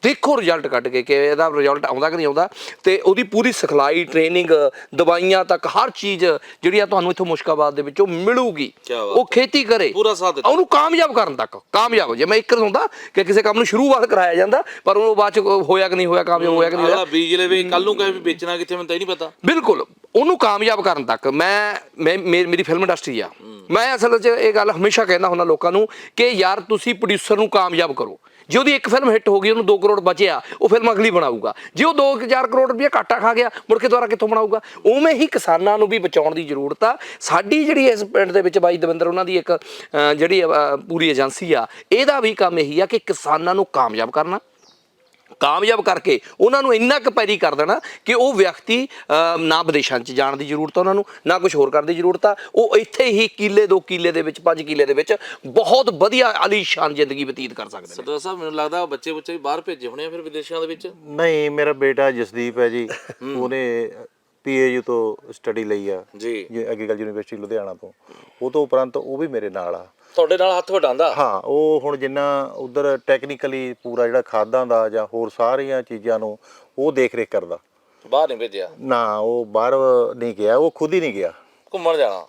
ਦੇਖੋ ਰਿਜ਼ਲਟ ਕੱਢ ਕੇ ਕਿ ਇਹਦਾ ਰਿਜ਼ਲਟ ਆਉਂਦਾ ਕਿ ਨਹੀਂ ਆਉਂਦਾ ਤੇ ਉਹਦੀ ਪੂਰੀ ਸਿਖਲਾਈ ਟ੍ਰੇਨਿੰਗ ਦਵਾਈਆਂ ਤੱਕ ਹਰ ਚੀਜ਼ ਜਿਹੜੀ ਆ ਤੁਹਾਨੂੰ ਇੱਥੋਂ ਮੁਸ਼ਕਾਬਾਦ ਦੇ ਵਿੱਚੋਂ ਮਿਲੂਗੀ। ਉਹ ਖੇਤੀ ਕਰੇ। ਪੂਰਾ ਸਾਥ ਦਿੱਤਾ। ਉਹਨੂੰ ਕਾਮਯਾਬ ਕਰਨ ਤੱਕ ਕਾਮਯਾਬ ਜੇ। ਮੈਂ ਇੱਕ ਹੁੰਦਾ ਕਿ ਕਿਸੇ ਕੰਮ ਨੂੰ ਸ਼ੁਰੂਆਤ ਕਰਾਇਆ ਜਾਂਦਾ ਪਰ ਉਹਨੂੰ ਬਾਅਦ ਚ ਹੋਇਆ ਕਿ ਨਹੀਂ ਹੋਇਆ ਕਾਮਯਾਬ ਹੋਇਆ ਕਿ ਨਹੀਂ ਹੋਇਆ। ਬੀਜ ਲਵੇ ਕੱਲ ਨੂੰ ਕਹੇ ਵੀ ਵੇਚਣਾ ਕਿੱਥੇ ਮੈਨੂੰ ਤਾਂ ਹੀ ਨਹੀਂ ਪਤਾ। ਬਿਲਕੁਲ। ਉਹਨੂੰ ਕਾਮਯਾਬ ਕਰਨ ਤੱਕ ਮੇ- ਮੇਰੀ ਫਿਲਮ ਇੰਡਸਟਰੀ ਆ। ਮੈਂ ਅਸਲ 'ਚ ਇਹ ਗੱਲ ਹਮੇਸ਼ਾ ਕਹਿੰਦਾ ਹੁੰਦਾ ਲੋਕਾਂ ਨੂੰ ਕਿ ਯਾਰ ਤੁਸੀਂ ਪ੍ਰੋਡਿਊਸਰ ਨੂੰ ਕਾਮਯਾਬ ਕਰੋ। ਜੇ ਉਹਦੀ ਇੱਕ ਫਿਲਮ ਹਿੱਟ ਹੋ ਗਈ, ਉਹਨੂੰ 2 ਕਰੋੜ ਬਚਿਆ, ਉਹ ਫਿਲਮ ਅਗਲੀ ਬਣਾਊਗਾ। ਜੇ ਉਹ 2000 ਕਰੋੜ ਰੁਪਏ ਘਾਟਾ ਖਾ ਗਿਆ ਮੁੜ ਕੇ ਦੁਬਾਰਾ ਕਿੱਥੋਂ ਬਣਾਊਗਾ? ਉਵੇਂ ਹੀ ਕਿਸਾਨਾਂ ਨੂੰ ਵੀ ਬਚਾਉਣ ਦੀ ਜ਼ਰੂਰਤ ਆ। ਸਾਡੀ ਜਿਹੜੀ ਇਸ ਪਿੰਡ ਦੇ ਵਿੱਚ ਬਾਈ ਦਵਿੰਦਰ, ਉਹਨਾਂ ਦੀ ਇੱਕ ਜਿਹੜੀ ਪੂਰੀ ਏਜੰਸੀ ਆ, ਇਹਦਾ ਵੀ ਕੰਮ ਇਹੀ ਆ ਕਿ ਕਿਸਾਨਾਂ ਨੂੰ ਕਾਮਯਾਬ ਕਰਨਾ। ਕਾਮਯਾਬ ਕਰਕੇ ਉਹਨਾਂ ਨੂੰ ਇੰਨਾ ਕੁ ਪੈਰੀ ਕਰ ਦੇਣਾ ਕਿ ਉਹ ਵਿਅਕਤੀ ਨਾ ਵਿਦੇਸ਼ਾਂ 'ਚ ਜਾਣ ਦੀ ਜ਼ਰੂਰਤ ਆ ਉਹਨਾਂ ਨੂੰ ਨਾ ਕੁਝ ਹੋਰ ਕਰਨ ਦੀ ਜ਼ਰੂਰਤ ਆ। ਉਹ ਇੱਥੇ ਹੀ ਕਿੱਲੇ ਦੋ ਕਿੱਲੇ ਦੇ ਵਿੱਚ ਪੰਜ ਕਿੱਲੇ ਦੇ ਵਿੱਚ ਬਹੁਤ ਵਧੀਆ ਆਲੀਸ਼ਾਨ ਜ਼ਿੰਦਗੀ ਬਤੀਤ ਕਰ ਸਕਦੇ ਨੇ। ਸਰਦਾਰ ਸਾਹਿਬ ਮੈਨੂੰ ਲੱਗਦਾ ਬੱਚੇ ਬੱਚੇ ਵੀ ਬਾਹਰ ਭੇਜੇ ਹੋਣੇ ਆ ਫਿਰ ਵਿਦੇਸ਼ਾਂ ਦੇ ਵਿੱਚ। ਨਹੀਂ ਮੇਰਾ ਬੇਟਾ ਜਸਦੀਪ ਹੈ ਜੀ। ਉਹਨੇ ਪੀਏਯੂ ਤੋਂ ਸਟੱਡੀ ਲਈ ਆ ਜੀ। ਐਗਰੀਕਲਚਰ ਯੂਨੀਵਰਸਿਟੀ ਲੁਧਿਆਣਾ ਤੋਂ। ਉਹ ਤੋਂ ਉਪਰੰਤ ਉਹ ਵੀ ਮੇਰੇ ਨਾਲ ਆ। ਤੁਹਾਡੇ ਨਾਲ ਹੱਥ ਵਟਾਉਂਦਾ? ਹਾਂ ਉਹ ਹੁਣ ਜਿੰਨਾ ਉਧਰ ਟੈਕਨੀਕਲੀ ਪੂਰਾ ਜਿਹੜਾ ਖਾਦਾਂ ਦਾ ਜਾਂ ਹੋਰ ਸਾਰੀਆਂ ਚੀਜ਼ਾਂ ਨੂੰ ਉਹ ਦੇਖ ਰੇਖ ਕਰਦਾ। ਬਾਹਰ ਨਹੀਂ ਭੇਜਿਆ? ਨਾ ਉਹ ਬਾਹਰ ਨਹੀਂ ਗਿਆ ਉਹ ਖੁਦ ਹੀ ਨਹੀਂ ਗਿਆ। ਘੁੰਮਣ ਜਾਣਾ?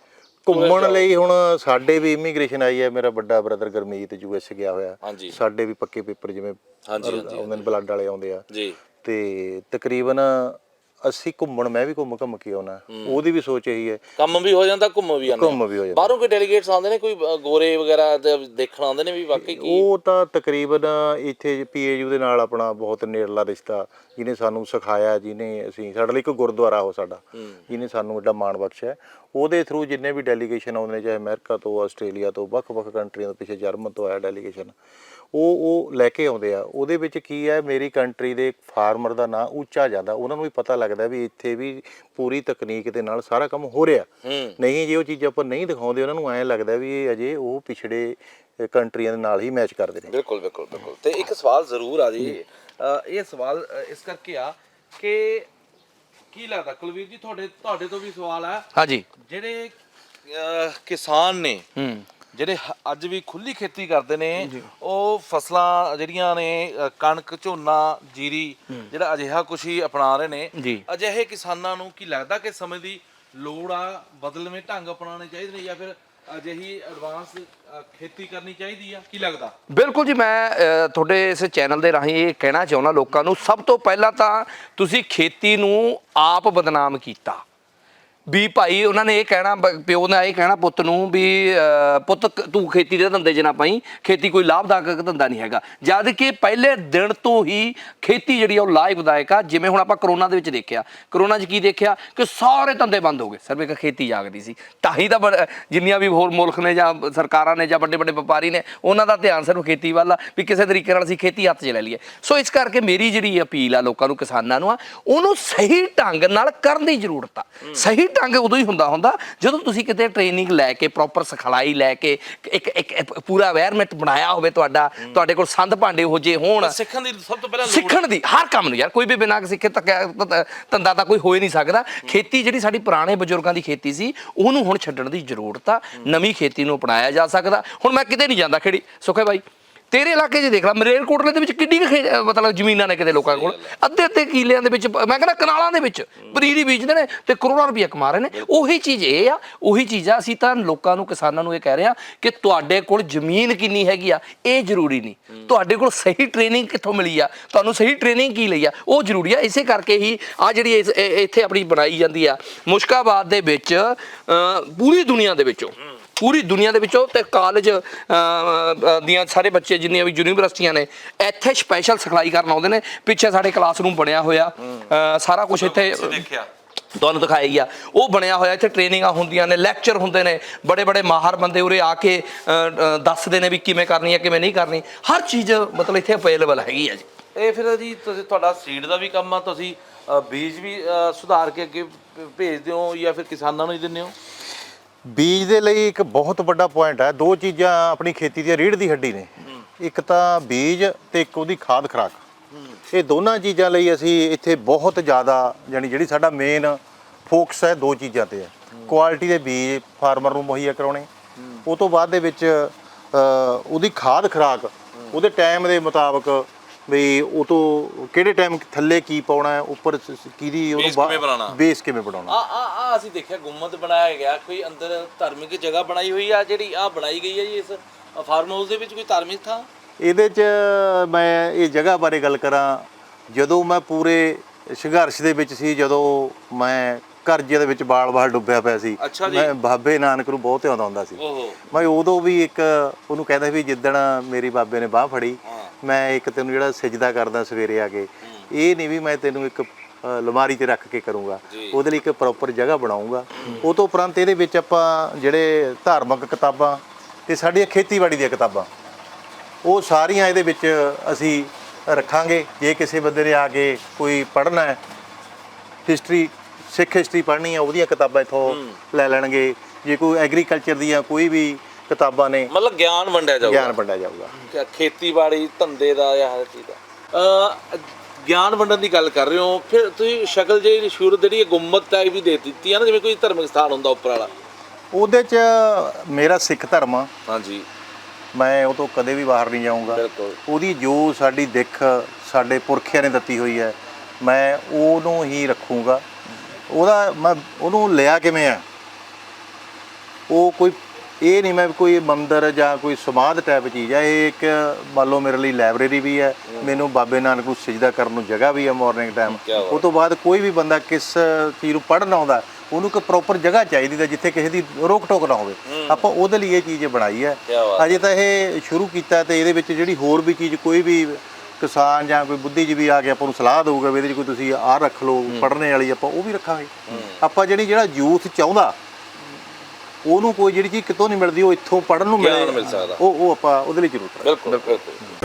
ਘੁੰਮਣ ਲਈ ਹੁਣ ਸਾਡੇ ਵੀ ਇਮੀਗ੍ਰੇਸ਼ਨ ਆਈ ਹੈ ਮੇਰਾ ਵੱਡਾ ਬ੍ਰਦਰ ਗਰਮੀਤ ਯੂਐਸ ਗਿਆ ਹੋਇਆ। ਸਾਡੇ ਵੀ ਪੱਕੇ ਪੇਪਰ ਜਿਵੇਂ ਹਾਂਜੀ, ਹਾਂਜੀ, ਬਲੱਡ ਵਾਲੇ ਆਉਂਦੇ ਆ। ਜੀ। ਤੇ ਤਕਰੀਬਨ ਅਸੀਂ ਘੁੰਮਣ ਮੈਂ ਵੀ ਘੁੰਮ ਘੁੰਮ ਕੇ ਆਉਣਾ। ਉਹਦੀ ਵੀ ਸੋਚ ਇਹੀ ਹੈ। ਕੰਮ ਵੀ ਹੋ ਜਾਂਦਾ ਘੁੰਮ ਵੀ ਆਉਂਦੇ ਘੁੰਮ ਵੀ ਹੋ ਜਾਂਦਾ। ਬਾਹਰੋਂ ਕੋਈ ਡੈਲੀਗੇਟਸ ਆਉਂਦੇ ਨੇ ਕੋਈ ਗੋਰੇ ਵਗੈਰਾ ਦੇਖਣ ਆਉਂਦੇ ਨੇ ਵੀ ਵਾਕਈ ਕੀ? ਉਹ ਤਾਂ ਤਕਰੀਬਨ ਇੱਥੇ ਪੀਏਯੂ ਦੇ ਨਾਲ ਆਪਣਾ ਬਹੁਤ ਨੇੜਲਾ ਰਿਸ਼ਤਾ ਜਿਹਨੇ ਸਾਨੂੰ ਸਿਖਾਇਆ ਜਿਹਨੇ ਅਸੀਂ ਸਾਡੇ ਲਈ ਇੱਕ ਗੁਰਦੁਆਰਾ ਉਹ ਸਾਡਾ ਜਿਹਨੇ ਸਾਨੂੰ ਐਡਾ ਮਾਣ ਬਖਸ਼ਿਆ। ਉਹਦੇ ਥਰੂ ਜਿੰਨੇ ਵੀ ਡੈਲੀਗੇਸ਼ਨ ਆਉਂਦੇ ਨੇ ਚਾਹੇ ਅਮਰੀਕਾ ਤੋਂ ਆਸਟ੍ਰੇਲੀਆ ਤੋਂ ਵੱਖ-ਵੱਖ ਕੰਟਰੀਆਂ ਤੋਂ ਪਿੱਛੇ ਜਰਮਨ ਤੋਂ ਆਇਆ ਡੈਲੀਗੇਸ਼ਨ ਉਹ ਉਹ ਲੈ ਕੇ ਆਉਂਦੇ ਆ। ਉਹਦੇ ਵਿੱਚ ਕੀ ਹੈ ਮੇਰੀ ਕੰਟਰੀ ਦੇ ਫਾਰਮਰ ਦਾ ਨਾਂ ਉੱਚਾ ਜਾਂਦਾ। ਉਹਨਾਂ ਨੂੰ ਵੀ ਪਤਾ ਲੱਗਦਾ ਵੀ ਇੱਥੇ ਵੀ ਪੂਰੀ ਤਕਨੀਕ ਦੇ ਨਾਲ ਸਾਰਾ ਕੰਮ ਹੋ ਰਿਹਾ। ਨਹੀਂ ਜੇ ਉਹ ਚੀਜ਼ਾਂ ਆਪਾਂ ਨਹੀਂ ਦਿਖਾਉਂਦੇ ਉਹਨਾਂ ਨੂੰ ਐਂ ਲੱਗਦਾ ਵੀ ਇਹ ਅਜੇ ਉਹ ਪਿਛੜੇ ਕੰਟਰੀਆਂ ਦੇ ਨਾਲ ਹੀ ਮੈਚ ਕਰਦੇ ਨੇ। ਬਿਲਕੁਲ ਬਿਲਕੁਲ ਬਿਲਕੁਲ। ਤੇ ਇੱਕ ਸਵਾਲ ਜ਼ਰੂਰ ਆ ਜੀ। ਇਹ ਸਵਾਲ ਇਸ ਕਰਕੇ ਆ ਕਿ ਕੀ ਲੱਗਦਾ? ਕੁਲਵੀਰ ਜੀ ਤੁਹਾਡੇ ਤੁਹਾਡੇ ਤੋਂ ਵੀ ਸਵਾਲ ਆ। ਹਾਂਜੀ। ਜਿਹੜੇ ਕਿਸਾਨ ਨੇ ਹੂੰ। ਜਿਹੜੇ ਹ- ਅੱਜ ਵੀ ਖੁੱਲੀ ਖੇਤੀ ਕਰਦੇ ਨੇ ਉਹ ਫਸਲਾਂ ਜਿਹੜੀਆਂ ਨੇ ਅ, ਕਣਕ ਝੋਨਾ ਜੀਰੀ ਜਿਹੜਾ ਅਜਿਹਾ ਕੁਛ ਹੀ ਅਪਣਾ ਰਹੇ ਨੇ ਜੀ। ਅਜਿਹੇ ਕਿਸਾਨਾਂ ਨੂੰ ਕੀ ਲੱਗਦਾ ਕਿ ਸਮੇਂ ਦੀ ਲੋੜ ਆ ਬਦਲਵੇਂ ਢੰਗ ਅਪਣਾਉਣੇ ਚਾਹੀਦੇ ਨੇ ਜਾਂ ਫਿਰ ਅਜਿਹੀ ਐਡਵਾਂਸ ਖੇਤੀ ਕਰਨੀ ਚਾਹੀਦੀ ਆ? ਕੀ ਲੱਗਦਾ? ਬਿਲਕੁਲ ਜੀ ਮੈਂ ਅ, ਤੁਹਾਡੇ ਇਸ ਚੈਨਲ ਦੇ ਰਾਹੀਂ ਇਹ ਕਹਿਣਾ ਚਾਹੁੰਦਾ ਲੋਕਾਂ ਨੂੰ ਸਭ ਤੋਂ ਪਹਿਲਾਂ ਤਾਂ ਤੁਸੀਂ ਖੇਤੀ ਨੂੰ ਆਪ ਬਦਨਾਮ ਕੀਤਾ। ਵੀ ਭਾਈ ਉਹਨਾਂ ਨੇ ਇਹ ਕਹਿਣਾ ਬ- ਪਿਓ ਨੇ ਇਹ ਕਹਿਣਾ ਪੁੱਤ ਨੂੰ ਵੀ ਅ, ਪੁੱਤ ਕ- ਤੂੰ ਖੇਤੀ ਦੇ ਧੰਦੇ 'ਚ ਨਾ ਪਾਈ ਖੇਤੀ ਕੋਈ ਲਾਭਦਾਇਕ ਧੰਦਾ ਨਹੀਂ ਹੈਗਾ। ਜਦ ਕਿ ਪਹਿਲੇ ਦਿਨ ਤੋਂ ਹੀ ਖੇਤੀ ਜਿਹੜੀ ਆ ਉਹ ਲਾਭਦਾਇਕ ਆ ਜਿਵੇਂ ਹੁਣ ਆਪਾਂ ਕਰੋਨਾ ਦੇ ਵਿੱਚ ਦੇਖਿਆ। ਕਰੋਨਾ 'ਚ ਕੀ ਦੇਖਿਆ? ਕਿ ਸਾਰੇ ਧੰਦੇ ਬੰਦ ਹੋ ਗਏ। ਸਿਰਫ ਇੱਕ ਖੇਤੀ ਜਾਗਦੀ ਸੀ। ਤਾਂ ਹੀ ਤਾਂ ਬੜ- ਜਿੰਨੀਆਂ ਵੀ ਹੋਰ ਮੁਲਕ ਨੇ ਜਾਂ ਸਰਕਾਰਾਂ ਨੇ ਜਾਂ ਵੱਡੇ ਵੱਡੇ ਵਪਾਰੀ ਨੇ ਉਹਨਾਂ ਦਾ ਧਿਆਨ ਸਿਰਫ ਖੇਤੀ ਵੱਲ ਆ ਵੀ ਕਿਸੇ ਤਰੀਕੇ ਨਾਲ ਅਸੀਂ ਖੇਤੀ ਹੱਥ 'ਚ ਲੈ ਲਈਏ। ਸੋ ਇਸ ਕਰਕੇ ਮੇਰੀ ਜਿਹੜੀ ਅਪੀਲ ਆ ਲੋਕਾਂ ਨੂੰ ਕਿਸਾਨਾਂ ਨੂੰ ਆ ਉਹਨੂੰ ਸਹੀ ਢੰਗ ਨਾਲ ਕਰਨ ਦੀ ਜ਼ਰੂਰਤ ਆ। ਸਹੀ ਢੰਗ ਉਦੋਂ ਹੀ ਹੁੰਦਾ ਹੁੰਦਾ। ਜਦੋਂ ਤੁਸੀਂ ਕਿਤੇ ਟ੍ਰੇਨਿੰਗ ਲੈ ਕੇ ਪ੍ਰੋਪਰ ਸਿਖਲਾਈ ਲੈ ਕੇ ਇੱਕ ਇੱਕ ਪੂਰਾ ਅਵੇਅਰਮੈਂਟ ਬਣਾਇਆ ਹੋਵੇ ਤੁਹਾਡਾ ਤੁਹਾਡੇ ਕੋਲ ਸੰਦ ਭਾਂਡੇ ਹੋ ਜੇ ਹੋਣ। ਸਿੱਖਣ ਦੀ ਸਭ ਤੋਂ ਪਹਿਲਾਂ ਸਿੱਖਣ ਦੀ ਹਰ ਕੰਮ ਨੂੰ ਯਾਰ ਕੋਈ ਵੀ ਬਿਨਾਂ ਸਿੱਖੇ ਧੰਦਾ ਤਾਂ ਕੋਈ ਹੋ ਹੀ ਨਹੀਂ ਸਕਦਾ। ਖੇਤੀ ਜਿਹੜੀ ਸਾਡੀ ਪੁਰਾਣੇ ਬਜ਼ੁਰਗਾਂ ਦੀ ਖੇਤੀ ਸੀ ਉਹਨੂੰ ਹੁਣ ਛੱਡਣ ਦੀ ਜ਼ਰੂਰਤ ਆ। ਨਵੀਂ ਖੇਤੀ ਨੂੰ ਅਪਣਾਇਆ ਜਾ ਸਕਦਾ। ਹੁਣ ਮੈਂ ਕਿਤੇ ਨਹੀਂ ਜਾਂਦਾ ਖੇੜੀ ਸੁਖੇ ਬਾਈ। ਤੇਰੇ ਇਲਾਕੇ 'ਚ ਦੇਖ ਲੈ, ਮਰੇਲਕੋਟਲੇ ਦੇ ਵਿੱਚ ਕਿੱਡੀ ਕੁ ਖੇ- ਮਤਲਬ ਜ਼ਮੀਨਾਂ ਨੇ ਕਿਤੇ ਲੋਕਾਂ ਕੋਲ? ਅੱਧੇ ਅੱਧੇ ਕਿੱਲਿਆਂ ਦੇ ਵਿੱਚ, ਮੈਂ ਕਹਿੰਦਾ ਕਨਾਲਾਂ ਦੇ ਵਿੱਚ ਪਨੀਰੀ ਬੀਜਦੇ ਨੇ ਤੇ ਕਰੋੜਾਂ ਰੁਪਏ ਕਮਾ ਰਹੇ ਨੇ। ਉਹੀ ਚੀਜ਼ ਇਹ ਆ, ਉਹੀ ਚੀਜ਼ ਆ, ਅਸੀਂ ਤਾਂ ਲੋਕਾਂ ਨੂੰ, ਕਿਸਾਨਾਂ ਨੂੰ ਇਹ ਕਹਿ ਰਹੇ ਆ ਕਿ ਤੁਹਾਡੇ ਕੋਲ ਜ਼ਮੀਨ ਕਿੰਨੀ ਹੈਗੀ ਆ, ਇਹ ਜ਼ਰੂਰੀ ਨਹੀਂ। ਤੁਹਾਡੇ ਕੋਲ ਸਹੀ ਟ੍ਰੇਨਿੰਗ ਕਿੱਥੋਂ ਮਿਲੀ ਆ? ਤੁਹਾਨੂੰ ਸਹੀ ਟ੍ਰੇਨਿੰਗ ਕੀ ਲਈ ਆ? ਉਹ ਜ਼ਰੂਰੀ ਆ। ਇਸੇ ਕਰਕੇ ਹੀ ਆ ਜਿਹੜੀ ਇਸ- ਇੱਥੇ ਆਪਣੀ ਬਣਾਈ ਜਾਂਦੀ ਆ ਮੁਸ਼ਕਾਬਾਦ ਦੇ ਵਿੱਚ ਪੂਰੀ ਦੁਨੀਆ ਦੇ ਵਿੱਚੋਂ। ਪੂਰੀ ਦੁਨੀਆ ਦੇ ਵਿੱਚੋਂ ਤੇ ਕਾਲਜ ਦੀਆਂ ਸਾਰੇ ਬੱਚੇ ਜਿੰਨੀਆਂ ਵੀ ਯੂਨੀਵਰਸਿਟੀਆਂ ਨੇ ਇੱਥੇ ਸਪੈਸ਼ਲ ਸਿਖਲਾਈ ਕਰਨ ਆਉਂਦੇ ਨੇ। ਪਿੱਛੇ ਸਾਡੇ ਕਲਾਸਰੂਮ ਬਣਿਆ ਹੋਇਆ। ਸਾਰਾ ਕੁਝ ਇੱਥੇ ਦੇਖਿਆ? ਤੁਹਾਨੂੰ ਦਿਖਾਇਆ ਗਿਆ। ਉਹ ਬਣਿਆ ਹੋਇਆ ਇੱਥੇ ਟ੍ਰੇਨਿੰਗਾਂ ਹੁੰਦੀਆਂ ਨੇ ਲੈਕਚਰ ਹੁੰਦੇ ਨੇ। ਬੜੇ ਬੜੇ ਮਾਹਰ ਬੰਦੇ ਉਰੇ ਆ ਕੇ ਦੱਸਦੇ ਨੇ ਵੀ ਕਿਵੇਂ ਕਰਨੀ ਹੈ ਕਿਵੇਂ ਨਹੀਂ ਕਰਨੀ। ਹਰ ਚੀਜ਼ ਮਤਲਬ ਇੱਥੇ ਅਵੇਲੇਬਲ ਹੈਗੀ ਹੈ ਜੀ। ਇਹ ਫਿਰ ਜੀ ਤੁਸੀਂ ਤੁਹਾਡਾ ਸੀਡ ਦਾ ਵੀ ਕੰਮ ਆ ਤੁਸੀਂ ਬੀਜ ਵੀ ਸੁਧਾਰ ਕੇ ਅੱਗੇ ਭੇਜਦੇ ਹੋ ਜਾਂ ਫਿਰ ਕਿਸਾਨਾਂ ਨੂੰ ਹੀ ਦਿੰਦੇ ਹੋ? ਬੀਜ ਦੇ ਲਈ ਇੱਕ ਬਹੁਤ ਵੱਡਾ ਪੁਆਇੰਟ ਹੈ ਦੋ ਚੀਜ਼ਾਂ ਆਪਣੀ ਖੇਤੀ ਦੀ ਰੀੜ ਦੀ ਹੱਡੀ ਨੇ। ਇੱਕ ਤਾਂ ਬੀਜ ਤੇ ਇੱਕ ਉਹਦੀ ਖਾਦ ਖਰਾਕ। ਇਹ ਦੋਨਾਂ ਚੀਜ਼ਾਂ ਲਈ ਅਸੀਂ ਇੱਥੇ ਬਹੁਤ ਜ਼ਿਆਦਾ, ਯਾਨੀ ਜਿਹੜੀ ਸਾਡਾ ਮੇਨ ਫੋਕਸ ਹੈ, ਦੋ ਚੀਜ਼ਾਂ ਤੇ ਹੈ। ਕੁਆਲਿਟੀ ਦੇ ਬੀਜ ਫਾਰਮਰ ਨੂੰ ਮੁਹੱਈਆ ਕਰਾਉਣੇ। ਉਹ ਤੋਂ ਬਾਅਦ ਦੇ ਵਿੱਚ ਉਹਦੀ ਖਾਦ ਖਰਾਕ। ਉਹਦੇ ਟਾਈਮ ਦੇ ਮੁਤਾਬਕ ਵੀ ਉਹ ਤੋਂ ਕਿਹੜੇ ਟਾਈਮ ਥੱਲੇ ਕੀ ਪਾਉਣਾ ਹੈ ਉੱਪਰ ਸ- ਸ- ਕਿਹਦੀ Base ਕਿਵੇਂ ਬਣਾਉਣਾ? ਬੇਸ ਕਿਵੇਂ ਬਣਾਉਣਾ ਆ ਆ ਆ ਅਸੀਂ ਦੇਖਿਆ ਗੁੰਮਤ ਬਣਾਇਆ ਗਿਆ ਕੋਈ ਅੰਦਰ ਧਾਰਮਿਕ ਜਗ੍ਹਾ ਬਣਾਈ ਹੋਈ ਆ ਜਿਹੜੀ ਆ ਬਣਾਈ ਗਈ ਹੈ ਜੀ ਇਸ ਫਾਰਮ ਹਾਊਸ ਦੇ ਵਿੱਚ ਕੋਈ ਧਾਰਮਿਕ ਥਾਂ ਇਹਦੇ 'ਚ ਮੈਂ ਇਹ ਜਗ੍ਹਾ ਬਾਰੇ ਗੱਲ ਕਰਾਂ ਜਦੋਂ ਮੈਂ ਪੂਰੇ ਸੰਘਰਸ਼ ਦੇ ਵਿੱਚ ਸੀ ਜਦੋਂ ਮੈਂ ਕਰਜ਼ੇ ਦੇ ਵਿੱਚ ਬਾਲ-ਬਾਲ ਡੁੱਬਿਆ ਪਿਆ ਸੀ ਅੱਛਾ ਜੀ। ਮੈਂ ਬਾਬੇ ਨਾਨਕ ਨੂੰ ਬਹੁਤ ਆਉਂਦਾ ਹੁੰਦਾ ਸੀ ਓਹੋ ਮੈਂ ਉਦੋਂ ਵੀ ਇੱਕ ਉਹਨੂੰ ਕਹਿੰਦਾ ਵੀ ਜਿੱਦਣ ਮੇਰੀ ਬਾਬੇ ਨੇ ਬਾਹ ਫੜੀ ਹਾਂ। ਮੈਂ ਇੱਕ ਤੈਨੂੰ ਜਿਹੜਾ ਸਜਦਾ ਕਰਦਾ ਸਵੇਰੇ ਆ ਕੇ ਇਹ ਨਹੀਂ ਵੀ ਮੈਂ ਤੈਨੂੰ ਇੱਕ ਅ, ਅਲਮਾਰੀ 'ਤੇ ਰੱਖ ਕੇ ਕਰੂੰਗਾ। ਉਹਦੇ ਲਈ ਇੱਕ ਪ੍ਰੋਪਰ ਜਗ੍ਹਾ ਬਣਾਉਂਗਾ ਉਹ ਤੋਂ ਉਪਰੰਤ ਇਹਦੇ ਵਿੱਚ ਆਪਾਂ ਜਿਹੜੇ ਧਾਰਮਿਕ ਕਿਤਾਬਾਂ ਤੇ ਸਾਡੀਆਂ ਖੇਤੀਬਾੜੀ ਦੀਆਂ ਕਿਤਾਬਾਂ ਉਹ ਸਾਰੀਆਂ ਇਹਦੇ ਵਿੱਚ ਅਸੀਂ ਰੱਖਾਂਗੇ। ਜੇ ਕਿਸੇ ਬੰਦੇ ਨੇ ਆ ਕੇ ਕੋਈ ਪੜ੍ਹਨਾ ਹੈ ਹਿਸਟਰੀ ਸਿੱਖ ਹਿਸਟਰੀ ਪੜ੍ਹਨੀ ਹੈ ਉਹਦੀਆਂ ਕਿਤਾਬਾਂ ਇੱਥੋਂ ਲੈ ਲੈਣਗੇ। ਜੇ ਕੋਈ ਐਗਰੀਕਲਚਰ ਦੀਆਂ ਕੋਈ ਵੀ ਕਿਤਾਬਾਂ ਨੇ ਮਤਲਬ ਗਿਆਨ ਵੰਡਿਆ ਜਾਊਗਾ। ਗਿਆਨ ਵੰਡਿਆ ਜਾਊਗਾ। ਕਿ ਖੇਤੀਬਾੜੀ ਧੰਦੇ ਦਾ ਜਾਂ ਹਰ ਚੀਜ਼ ਦਾ। ਅ ਗਿਆਨ ਵੰਡਣ ਦੀ ਗੱਲ ਕਰ ਰਹੇ ਹੋ ਫਿਰ ਤੁਸੀਂ ਸ਼ਕਲ ਜਿਹੜੀ ਸ਼ੁਰੂ ਜਿਹੜੀ ਗੁੰਮਤ ਟਾਈਪ ਵੀ ਦੇ ਦਿੱਤੀ ਆ ਨਾ ਜਿਵੇਂ ਕੋਈ ਧਾਰਮਿਕ ਸਥਾਨ ਹੁੰਦਾ ਉੱਪਰ ਵਾਲਾ। ਉਹਦੇ 'ਚ ਮੇਰਾ ਸਿੱਖ ਧਰਮ ਆ। ਹਾਂਜੀ। ਮੈਂ ਉਹ ਤੋਂ ਕਦੇ ਵੀ ਬਾਹਰ ਨਹੀਂ ਜਾਊਂਗਾ। ਬਿਲਕੁਲ। ਉਹਦੀ ਜੋ ਸਾਡੀ ਦਿੱਖ ਸਾਡੇ ਪੁਰਖਿਆਂ ਨੇ ਦਿੱਤੀ ਹੋਈ ਹੈ ਮੈਂ ਉਹਨੂੰ ਹੀ ਰੱਖੂੰਗਾ। ਉਹਦਾ ਮੈਂ ਉਹਨੂੰ ਲਿਆ ਕਿਵੇਂ ਆ? ਉਹ ਕੋਈ ਇਹ ਨਹੀਂ ਮੈਂ ਕੋਈ ਮੰਦਿਰ ਜਾਂ ਕੋਈ ਸਮਾਧ ਟਾਈਪ ਚੀਜ਼ ਹੈ ਇਹ ਇੱਕ ਮੰਨ ਲਓ ਮੇਰੇ ਲਈ ਲਾਇਬ੍ਰੇਰੀ ਵੀ ਹੈ ਮੈਨੂੰ ਬਾਬੇ ਨਾਨਕ ਨੂੰ ਸਜਦਾ ਕਰਨ ਨੂੰ ਜਗ੍ਹਾ ਵੀ ਹੈ ਮਾਰਨਿੰਗ ਟਾਈਮ। ਉਹ ਤੋਂ ਬਾਅਦ ਕੋਈ ਵੀ ਬੰਦਾ ਕਿਸ ਚੀਜ਼ ਨੂੰ ਪੜ੍ਹਨ ਆਉਂਦਾ ਉਹਨੂੰ ਇੱਕ ਪ੍ਰੋਪਰ ਜਗ੍ਹਾ ਚਾਹੀਦੀ ਹੈ ਜਿੱਥੇ ਕਿਸੇ ਦੀ ਰੋਕ ਟੋਕ ਨਾ ਹੋਵੇ। ਆਪਾਂ ਉਹਦੇ ਲਈ ਇਹ ਚੀਜ਼ ਬਣਾਈ ਹੈ। ਅਜੇ ਤਾਂ ਇਹ ਸ਼ੁਰੂ ਕੀਤਾ ਤੇ ਇਹਦੇ ਵਿੱਚ ਜਿਹੜੀ ਹੋਰ ਵੀ ਚੀਜ਼ ਕੋਈ ਵੀ ਕਿਸਾਨ ਜਾਂ ਕੋਈ ਬੁੱਧੀਜੀਵੀ ਆ ਕੇ ਆਪਾਂ ਨੂੰ ਸਲਾਹ ਦੇਊਗਾ ਵੀ ਇਹਦੇ 'ਚ ਕੋਈ ਤੁਸੀਂ ਆਹ ਰੱਖ ਲਓ ਪੜ੍ਹਨੇ ਵਾਲੀ ਆਪਾਂ ਉਹ ਵੀ ਰੱਖਾਂਗੇ। ਆਪਾਂ ਜਿਹੜੀ ਜਿਹੜਾ ਯੂਥ ਚਾਹੁੰਦਾ ਉਹਨੂੰ ਕੋਈ ਜਿਹੜੀ ਚੀਜ਼ ਕਿਤੋਂ ਨਹੀਂ ਮਿਲਦੀ ਉਹ ਇੱਥੋਂ ਪੜ੍ਹਨ ਨੂੰ ਗਿਆਨ ਮਿਲੇ। ਮਿਲ ਸਕਦਾ। ਉਹ ਉਹ ਆਪਾਂ ਉਹਦੇ ਲਈ ਜ਼ਰੂਰ ਕਰਾਂਗੇ। ਬਿਲਕੁਲ ਬਿਲਕੁਲ।